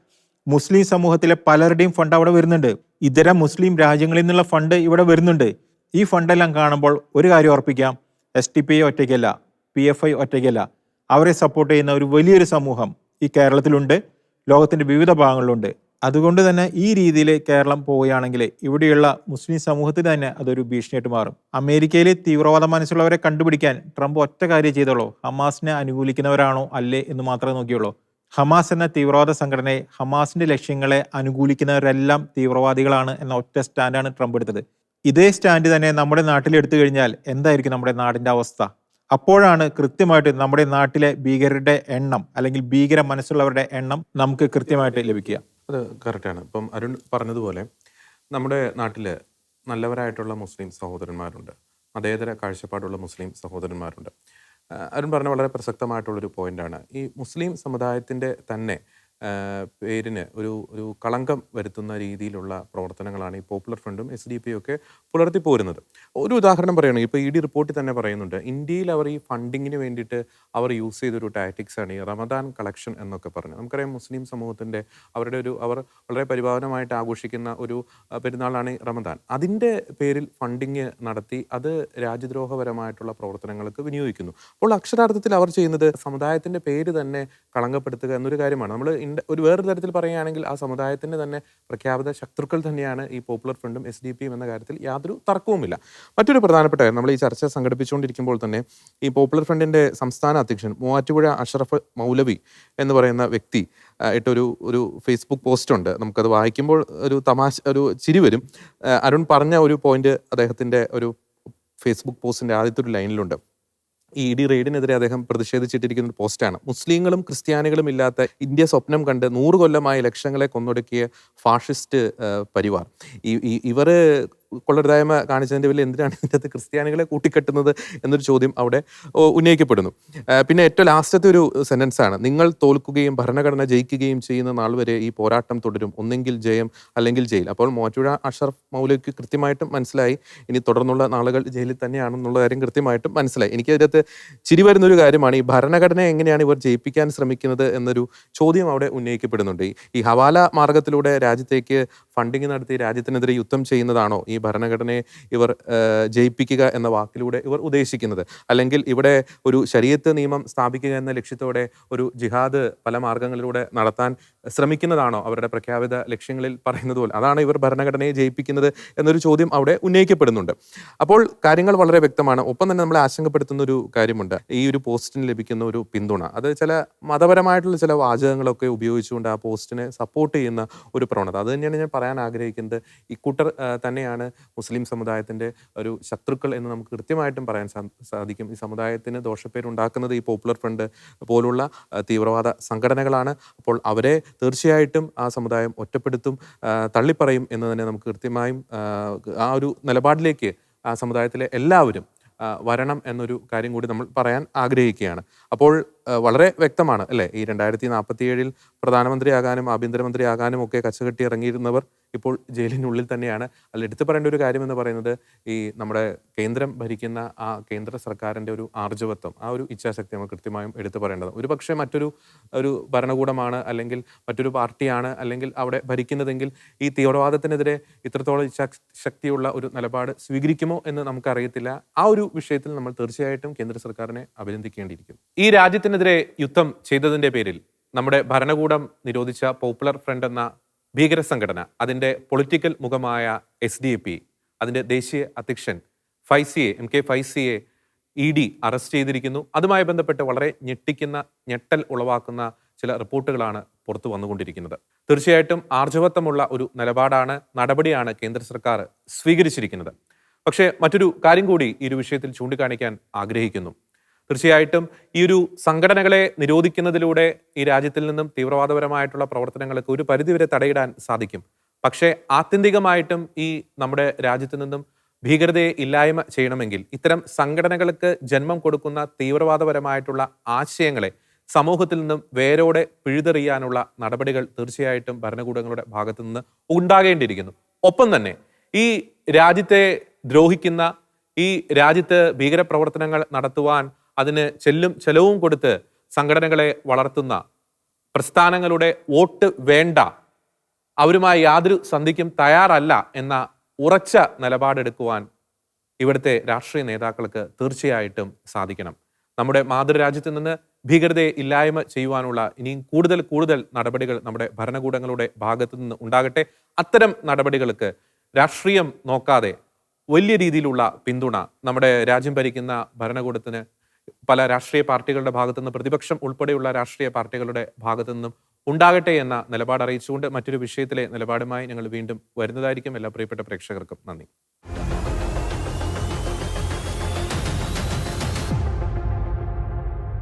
Speaker 3: മുസ്ലിം സമൂഹത്തിലെ പലരുടെയും ഫണ്ട് അവിടെ വരുന്നുണ്ട്. ഇതര മുസ്ലിം രാജ്യങ്ങളിൽ നിന്നുള്ള ഫണ്ട് ഇവിടെ വരുന്നുണ്ട്. ഈ ഫണ്ടെല്ലാം കാണുമ്പോൾ ഒരു കാര്യം ഉറപ്പിക്കാം. എസ് ടി പി ഐ ഒറ്റയ്ക്കല്ല പി എഫ് ഐ ഒറ്റയ്ക്കല്ല. അവരെ സപ്പോർട്ട് ചെയ്യുന്ന ഒരു വലിയൊരു സമൂഹം ഈ കേരളത്തിലുണ്ട്. ലോകത്തിന്റെ വിവിധ ഭാഗങ്ങളിലുണ്ട്. അതുകൊണ്ട് തന്നെ ഈ രീതിയിൽ കേരളം പോവുകയാണെങ്കിൽ ഇവിടെയുള്ള മുസ്ലിം സമൂഹത്തിന് തന്നെ അതൊരു ഭീഷണിയായിട്ട് മാറും. അമേരിക്കയിലെ തീവ്രവാദ മനസ്സുള്ളവരെ കണ്ടുപിടിക്കാൻ ട്രംപ് ഒറ്റ കാര്യം ചെയ്തോളൂ. ഹമാസിനെ അനുകൂലിക്കുന്നവരാണോ അല്ലേ എന്ന് മാത്രമേ നോക്കിയുള്ളൂ. ഹമാസ് എന്ന തീവ്രവാദ സംഘടനയെ ഹമാസിന്റെ ലക്ഷ്യങ്ങളെ അനുകൂലിക്കുന്നവരെല്ലാം തീവ്രവാദികളാണ് എന്ന ഒറ്റ സ്റ്റാൻഡാണ് ട്രംപ് എടുത്തത്. ഇതേ സ്റ്റാൻഡ് തന്നെ നമ്മുടെ നാട്ടിൽ എടുത്തു കഴിഞ്ഞാൽ എന്തായിരിക്കും നമ്മുടെ നാടിന്റെ അവസ്ഥ? അപ്പോഴാണ് കൃത്യമായിട്ട് നമ്മുടെ നാട്ടിലെ ഭീകരരുടെ എണ്ണം അല്ലെങ്കിൽ ഭീകര മനസ്സുള്ളവരുടെ എണ്ണം നമുക്ക് കൃത്യമായിട്ട് ലഭിക്കുക.
Speaker 1: അത് കറക്റ്റാണ് ഇപ്പം അരുൺ പറഞ്ഞതുപോലെ നമ്മുടെ നാട്ടിൽ നല്ലവരായിട്ടുള്ള മുസ്ലിം സഹോദരന്മാരുണ്ട്. മതേതര കാഴ്ചപ്പാടുള്ള മുസ്ലിം സഹോദരന്മാരുണ്ട്. അരുൺ പറഞ്ഞ വളരെ പ്രസക്തമായിട്ടുള്ളൊരു പോയിന്റാണ് ഈ മുസ്ലിം സമുദായത്തിന്റെ തന്നെ പേരിന് ഒരു ഒരു കളങ്കം വരുത്തുന്ന രീതിയിലുള്ള പ്രവർത്തനങ്ങളാണ് ഈ പോപ്പുലർ ഫ്രണ്ടും എസ് ഡി പി ഒക്കെ പുലർത്തി പോരുന്നത്. ഒരു ഉദാഹരണം പറയുകയാണെങ്കിൽ ഇപ്പോൾ ഇ ഡി റിപ്പോർട്ടിൽ തന്നെ പറയുന്നുണ്ട് ഇന്ത്യയിൽ അവർ ഈ ഫണ്ടിങ്ങിന് വേണ്ടിയിട്ട് അവർ യൂസ് ചെയ്തൊരു ടാറ്റിക്സ് ആണ് ഈ റമദാൻ കളക്ഷൻ എന്നൊക്കെ പറഞ്ഞു. നമുക്കറിയാം മുസ്ലിം സമൂഹത്തിന്റെ അവരുടെ ഒരു അവർ വളരെ പരിപാവനമായിട്ട് ആഘോഷിക്കുന്ന ഒരു പെരുന്നാളാണ് റമദാൻ. അതിന്റെ പേരിൽ ഫണ്ടിങ് നടത്തി അത് രാജ്യദ്രോഹപരമായിട്ടുള്ള പ്രവർത്തനങ്ങൾക്ക് വിനിയോഗിക്കുന്നു. അപ്പോൾ അക്ഷരാർത്ഥത്തിൽ അവർ ചെയ്യുന്നത് സമുദായത്തിന്റെ പേര് തന്നെ കളങ്കപ്പെടുത്തുക എന്നൊരു കാര്യമാണ്. നമ്മൾ ഒരു വേറൊരു തരത്തിൽ പറയുകയാണെങ്കിൽ ആ സമുദായത്തിന്റെ തന്നെ പ്രഖ്യാപിത ശത്രുക്കൾ തന്നെയാണ് ഈ പോപ്പുലർ ഫ്രണ്ടും എസ് ഡി പിയും എന്ന കാര്യത്തിൽ യാതൊരു തർക്കവുമില്ല. മറ്റൊരു പ്രധാനപ്പെട്ട കാര്യം നമ്മൾ ഈ ചർച്ച സംഘടിപ്പിച്ചുകൊണ്ടിരിക്കുമ്പോൾ തന്നെ ഈ പോപ്പുലർ ഫ്രണ്ടിന്റെ സംസ്ഥാന അധ്യക്ഷൻ മൂവാറ്റുപുഴ അഷറഫ് മൗലവി എന്ന് പറയുന്ന വ്യക്തി ഇട്ടൊരു ഒരു ഫേസ്ബുക്ക് പോസ്റ്റ് ഉണ്ട്. നമുക്കത് വായിക്കുമ്പോൾ ഒരു തമാശ ഒരു ചിരി വരും. അരുൺ പറഞ്ഞ ഒരു പോയിന്റ് അദ്ദേഹത്തിന്റെ ഒരു ഫേസ്ബുക്ക് പോസ്റ്റിന്റെ ആദ്യത്തെ ഒരു ലൈനിലുണ്ട്. ഇ ഡി റെയ്ഡിനെതിരെ അദ്ദേഹം പ്രതിഷേധിച്ചിട്ടിരിക്കുന്ന പോസ്റ്റാണ്. മുസ്ലിങ്ങളും ക്രിസ്ത്യാനികളും ഇല്ലാത്ത ഇന്ത്യ സ്വപ്നം കണ്ട് നൂറ് കൊല്ലമായി ലക്ഷങ്ങളെ കൊന്നൊടുക്കിയ ഫാഷിസ്റ്റ് പരിവാർ. ഇവർ കൊള്ളരുതായ്മ കാണിച്ചതിന്റെ പേരിൽ എന്തിനാണ് ഇതിനകത്ത് ക്രിസ്ത്യാനികളെ കൂട്ടിക്കെട്ടുന്നത് എന്നൊരു ചോദ്യം അവിടെ ഉന്നയിക്കപ്പെടുന്നു. പിന്നെ ഏറ്റവും ലാസ്റ്റത്തെ ഒരു സെന്റൻസാണ് നിങ്ങൾ തോൽക്കുകയും ഭരണഘടന ജയിക്കുകയും ചെയ്യുന്ന നാൾ വരെ ഈ പോരാട്ടം തുടരും. ഒന്നെങ്കിൽ ജയം അല്ലെങ്കിൽ ജയിൽ. അപ്പോൾ മോറ്റുഴ അഷറഫ് മൗലയ്ക്ക് കൃത്യമായിട്ടും മനസ്സിലായി. ഇനി തുടർന്നുള്ള നാളുകൾ ജയിലിൽ തന്നെയാണെന്നുള്ള കാര്യം കൃത്യമായിട്ടും മനസ്സിലായി. എനിക്ക് അതിനകത്ത് ചിരി വരുന്നൊരു കാര്യമാണ് ഈ ഭരണഘടന എങ്ങനെയാണ് ഇവർ ജയിപ്പിക്കാൻ ശ്രമിക്കുന്നത് എന്നൊരു ചോദ്യം അവിടെ ഉന്നയിക്കപ്പെടുന്നുണ്ട്. ഈ ഹവാല മാർഗത്തിലൂടെ രാജ്യത്തേക്ക് ഫണ്ടിങ് നടത്തി രാജ്യത്തിനെതിരെ യുദ്ധം ചെയ്യുന്നതാണോ ഈ ഭരണഘടനയെ ഇവർ ജയിപ്പിക്കുക എന്ന വാക്കിലൂടെ ഇവർ ഉദ്ദേശിക്കുന്നത്? അല്ലെങ്കിൽ ഇവിടെ ഒരു ശരീരത്ത് നിയമം സ്ഥാപിക്കുക എന്ന ലക്ഷ്യത്തോടെ ഒരു ജിഹാദ് പല മാർഗങ്ങളിലൂടെ നടത്താൻ ശ്രമിക്കുന്നതാണോ അവരുടെ പ്രഖ്യാപിത ലക്ഷ്യങ്ങളിൽ പറയുന്നത് പോലെ? അതാണ് ഇവർ ഭരണഘടനയെ ജയിപ്പിക്കുന്നത് എന്നൊരു ചോദ്യം അവിടെ ഉന്നയിക്കപ്പെടുന്നുണ്ട്. അപ്പോൾ കാര്യങ്ങൾ വളരെ വ്യക്തമാണ്. ഒപ്പം തന്നെ നമ്മളെ ആശങ്കപ്പെടുത്തുന്ന ഒരു കാര്യമുണ്ട്. ഈ ഒരു പോസ്റ്റിന് ലഭിക്കുന്ന ഒരു പിന്തുണ അത് ചില മതപരമായിട്ടുള്ള ചില വാചകങ്ങളൊക്കെ ഉപയോഗിച്ചുകൊണ്ട് ആ പോസ്റ്റിനെ സപ്പോർട്ട് ചെയ്യുന്ന ഒരു പ്രവണത. അത് തന്നെയാണ് ഞാൻ പറയാൻ ആഗ്രഹിക്കുന്നത് ഇക്കൂട്ടർ തന്നെയാണ് മുസ്ലിം സമുദായത്തിന്റെ ഒരു ശത്രുക്കൾ എന്ന് നമുക്ക് കൃത്യമായിട്ടും പറയാൻ സാധിക്കും. ഈ സമുദായത്തിന് ദോഷപ്പേരുണ്ടാക്കുന്നത് ഈ പോപ്പുലർ ഫ്രണ്ട് പോലുള്ള തീവ്രവാദ സംഘടനകളാണ്. അപ്പോൾ അവരെ തീർച്ചയായിട്ടും ആ സമുദായം ഒറ്റപ്പെടുത്തും തള്ളിപ്പറയും എന്ന് തന്നെ നമുക്ക് കൃത്യമായും ആ, ഒരു നിലപാടിലേക്ക് ആ സമുദായത്തിലെ എല്ലാവരും വരണം എന്നൊരു കാര്യം കൂടി നമ്മൾ പറയാൻ ആഗ്രഹിക്കുകയാണ്. അപ്പോൾ വളരെ വ്യക്തമാണ് അല്ലേ? ഈ രണ്ടായിരത്തി നാൽപ്പത്തി ഏഴിൽ പ്രധാനമന്ത്രിയാകാനും ആഭ്യന്തരമന്ത്രിയാകാനും ഒക്കെ കച്ചകെട്ടി ഇറങ്ങിയിരുന്നവർ ഇപ്പോൾ ജയിലിനുള്ളിൽ തന്നെയാണ്. അല്ല എടുത്തു പറയേണ്ട ഒരു കാര്യം എന്ന് പറയുന്നത് ഈ നമ്മുടെ കേന്ദ്രം ഭരിക്കുന്ന ആ കേന്ദ്ര സർക്കാരിന്റെ ഒരു ആർജവത്വം ആ ഒരു ഇച്ഛാശക്തി നമ്മൾ കൃത്യമായും എടുത്തു പറയേണ്ടത് ഒരു പക്ഷേ മറ്റൊരു ഒരു ഭരണകൂടമാണ് അല്ലെങ്കിൽ മറ്റൊരു പാർട്ടിയാണ് അല്ലെങ്കിൽ അവിടെ ഭരിക്കുന്നതെങ്കിൽ ഈ തീവ്രവാദത്തിനെതിരെ ഇത്രത്തോളം ഇച്ഛാശക്തിയുള്ള ഒരു നിലപാട് സ്വീകരിക്കുമോ എന്ന് നമുക്കറിയത്തില്ല. ആ ഒരു വിഷയത്തിൽ നമ്മൾ തീർച്ചയായിട്ടും കേന്ദ്ര സർക്കാരിനെ അഭിനന്ദിക്കേണ്ടിയിരിക്കും ഈ രാജ്യത്തിനെതിരെ യുദ്ധം ചെയ്തതിന്റെ പേരിൽ നമ്മുടെ ഭരണകൂടം നിരോധിച്ച പോപ്പുലർ ഫ്രണ്ട് എന്ന ഭീകര സംഘടന അതിന്റെ പൊളിറ്റിക്കൽ മുഖമായ എസ് ഡി പി അതിന്റെ ദേശീയ അധ്യക്ഷൻ ഫൈസിയെ എം കെ ഫൈസിയെ ഇ ഡി അറസ്റ്റ് ചെയ്തിരിക്കുന്നു. അതുമായി ബന്ധപ്പെട്ട് വളരെ ഞെട്ടിക്കുന്ന ഞെട്ടൽ ഉളവാക്കുന്ന ചില റിപ്പോർട്ടുകളാണ് പുറത്തു വന്നുകൊണ്ടിരിക്കുന്നത്. തീർച്ചയായിട്ടും ആർജവത്വമുള്ള ഒരു നിലപാടാണ് നടപടിയാണ് കേന്ദ്ര സർക്കാർ സ്വീകരിച്ചിരിക്കുന്നത്. പക്ഷേ മറ്റൊരു കാര്യം കൂടി ഈ ഒരു വിഷയത്തിൽ ചൂണ്ടിക്കാണിക്കാൻ ആഗ്രഹിക്കുന്നു. തീർച്ചയായിട്ടും ഈ ഒരു സംഘടനകളെ നിരോധിക്കുന്നതിലൂടെ ഈ രാജ്യത്തിൽ നിന്നും തീവ്രവാദപരമായിട്ടുള്ള പ്രവർത്തനങ്ങൾക്ക് ഒരു പരിധിവരെ തടയിടാൻ സാധിക്കും. പക്ഷേ ആത്യന്തികമായിട്ടും ഈ നമ്മുടെ രാജ്യത്തു നിന്നും ഭീകരതയെ ഇല്ലായ്മ ചെയ്യണമെങ്കിൽ ഇത്തരം സംഘടനകൾക്ക് ജന്മം കൊടുക്കുന്ന തീവ്രവാദപരമായിട്ടുള്ള ആശയങ്ങളെ സമൂഹത്തിൽ നിന്നും വേരോടെ പിഴുതെറിയാനുള്ള നടപടികൾ തീർച്ചയായിട്ടും ഭരണകൂടങ്ങളുടെ ഭാഗത്തു നിന്ന് ഉണ്ടാകേണ്ടിയിരിക്കുന്നു. ഒപ്പം തന്നെ ഈ രാജ്യത്തെ ദ്രോഹിക്കുന്ന ഈ രാജ്യത്ത് ഭീകരപ്രവർത്തനങ്ങൾ നടത്തുവാൻ അതിന് ചെല്ലും ചെലവും കൊടുത്ത് സംഘടനകളെ വളർത്തുന്ന പ്രസ്ഥാനങ്ങളുടെ വോട്ട് വേണ്ട അവരുമായി യാതൊരു സന്ധിക്കും തയ്യാറല്ല എന്ന ഉറച്ച നിലപാടെടുക്കുവാൻ ഇവിടുത്തെ രാഷ്ട്രീയ നേതാക്കൾക്ക് തീർച്ചയായിട്ടും സാധിക്കണം. നമ്മുടെ മാതൃരാജ്യത്ത് നിന്ന് ഭീകരതയെ ഇല്ലായ്മ ചെയ്യുവാനുള്ള ഇനിയും കൂടുതൽ കൂടുതൽ നടപടികൾ നമ്മുടെ ഭരണകൂടങ്ങളുടെ ഭാഗത്തു നിന്ന് ഉണ്ടാകട്ടെ. അത്തരം നടപടികൾക്ക് രാഷ്ട്രീയം നോക്കാതെ വലിയ രീതിയിലുള്ള പിന്തുണ നമ്മുടെ രാജ്യം ഭരിക്കുന്ന ഭരണകൂടത്തിന് പല രാഷ്ട്രീയ പാർട്ടികളുടെ ഭാഗത്തുനിന്ന് പ്രതിപക്ഷം ഉൾപ്പെടെയുള്ള രാഷ്ട്രീയ പാർട്ടികളുടെ ഭാഗത്തു നിന്നും ഉണ്ടാകട്ടെ എന്ന നിലപാട് അറിയിച്ചുകൊണ്ട് മറ്റൊരു വിഷയത്തിലെ നിലപാടുമായി ഞങ്ങൾ വീണ്ടും വരുന്നതായിരിക്കും. എല്ലാ പ്രിയപ്പെട്ട പ്രേക്ഷകർക്കും നന്ദി.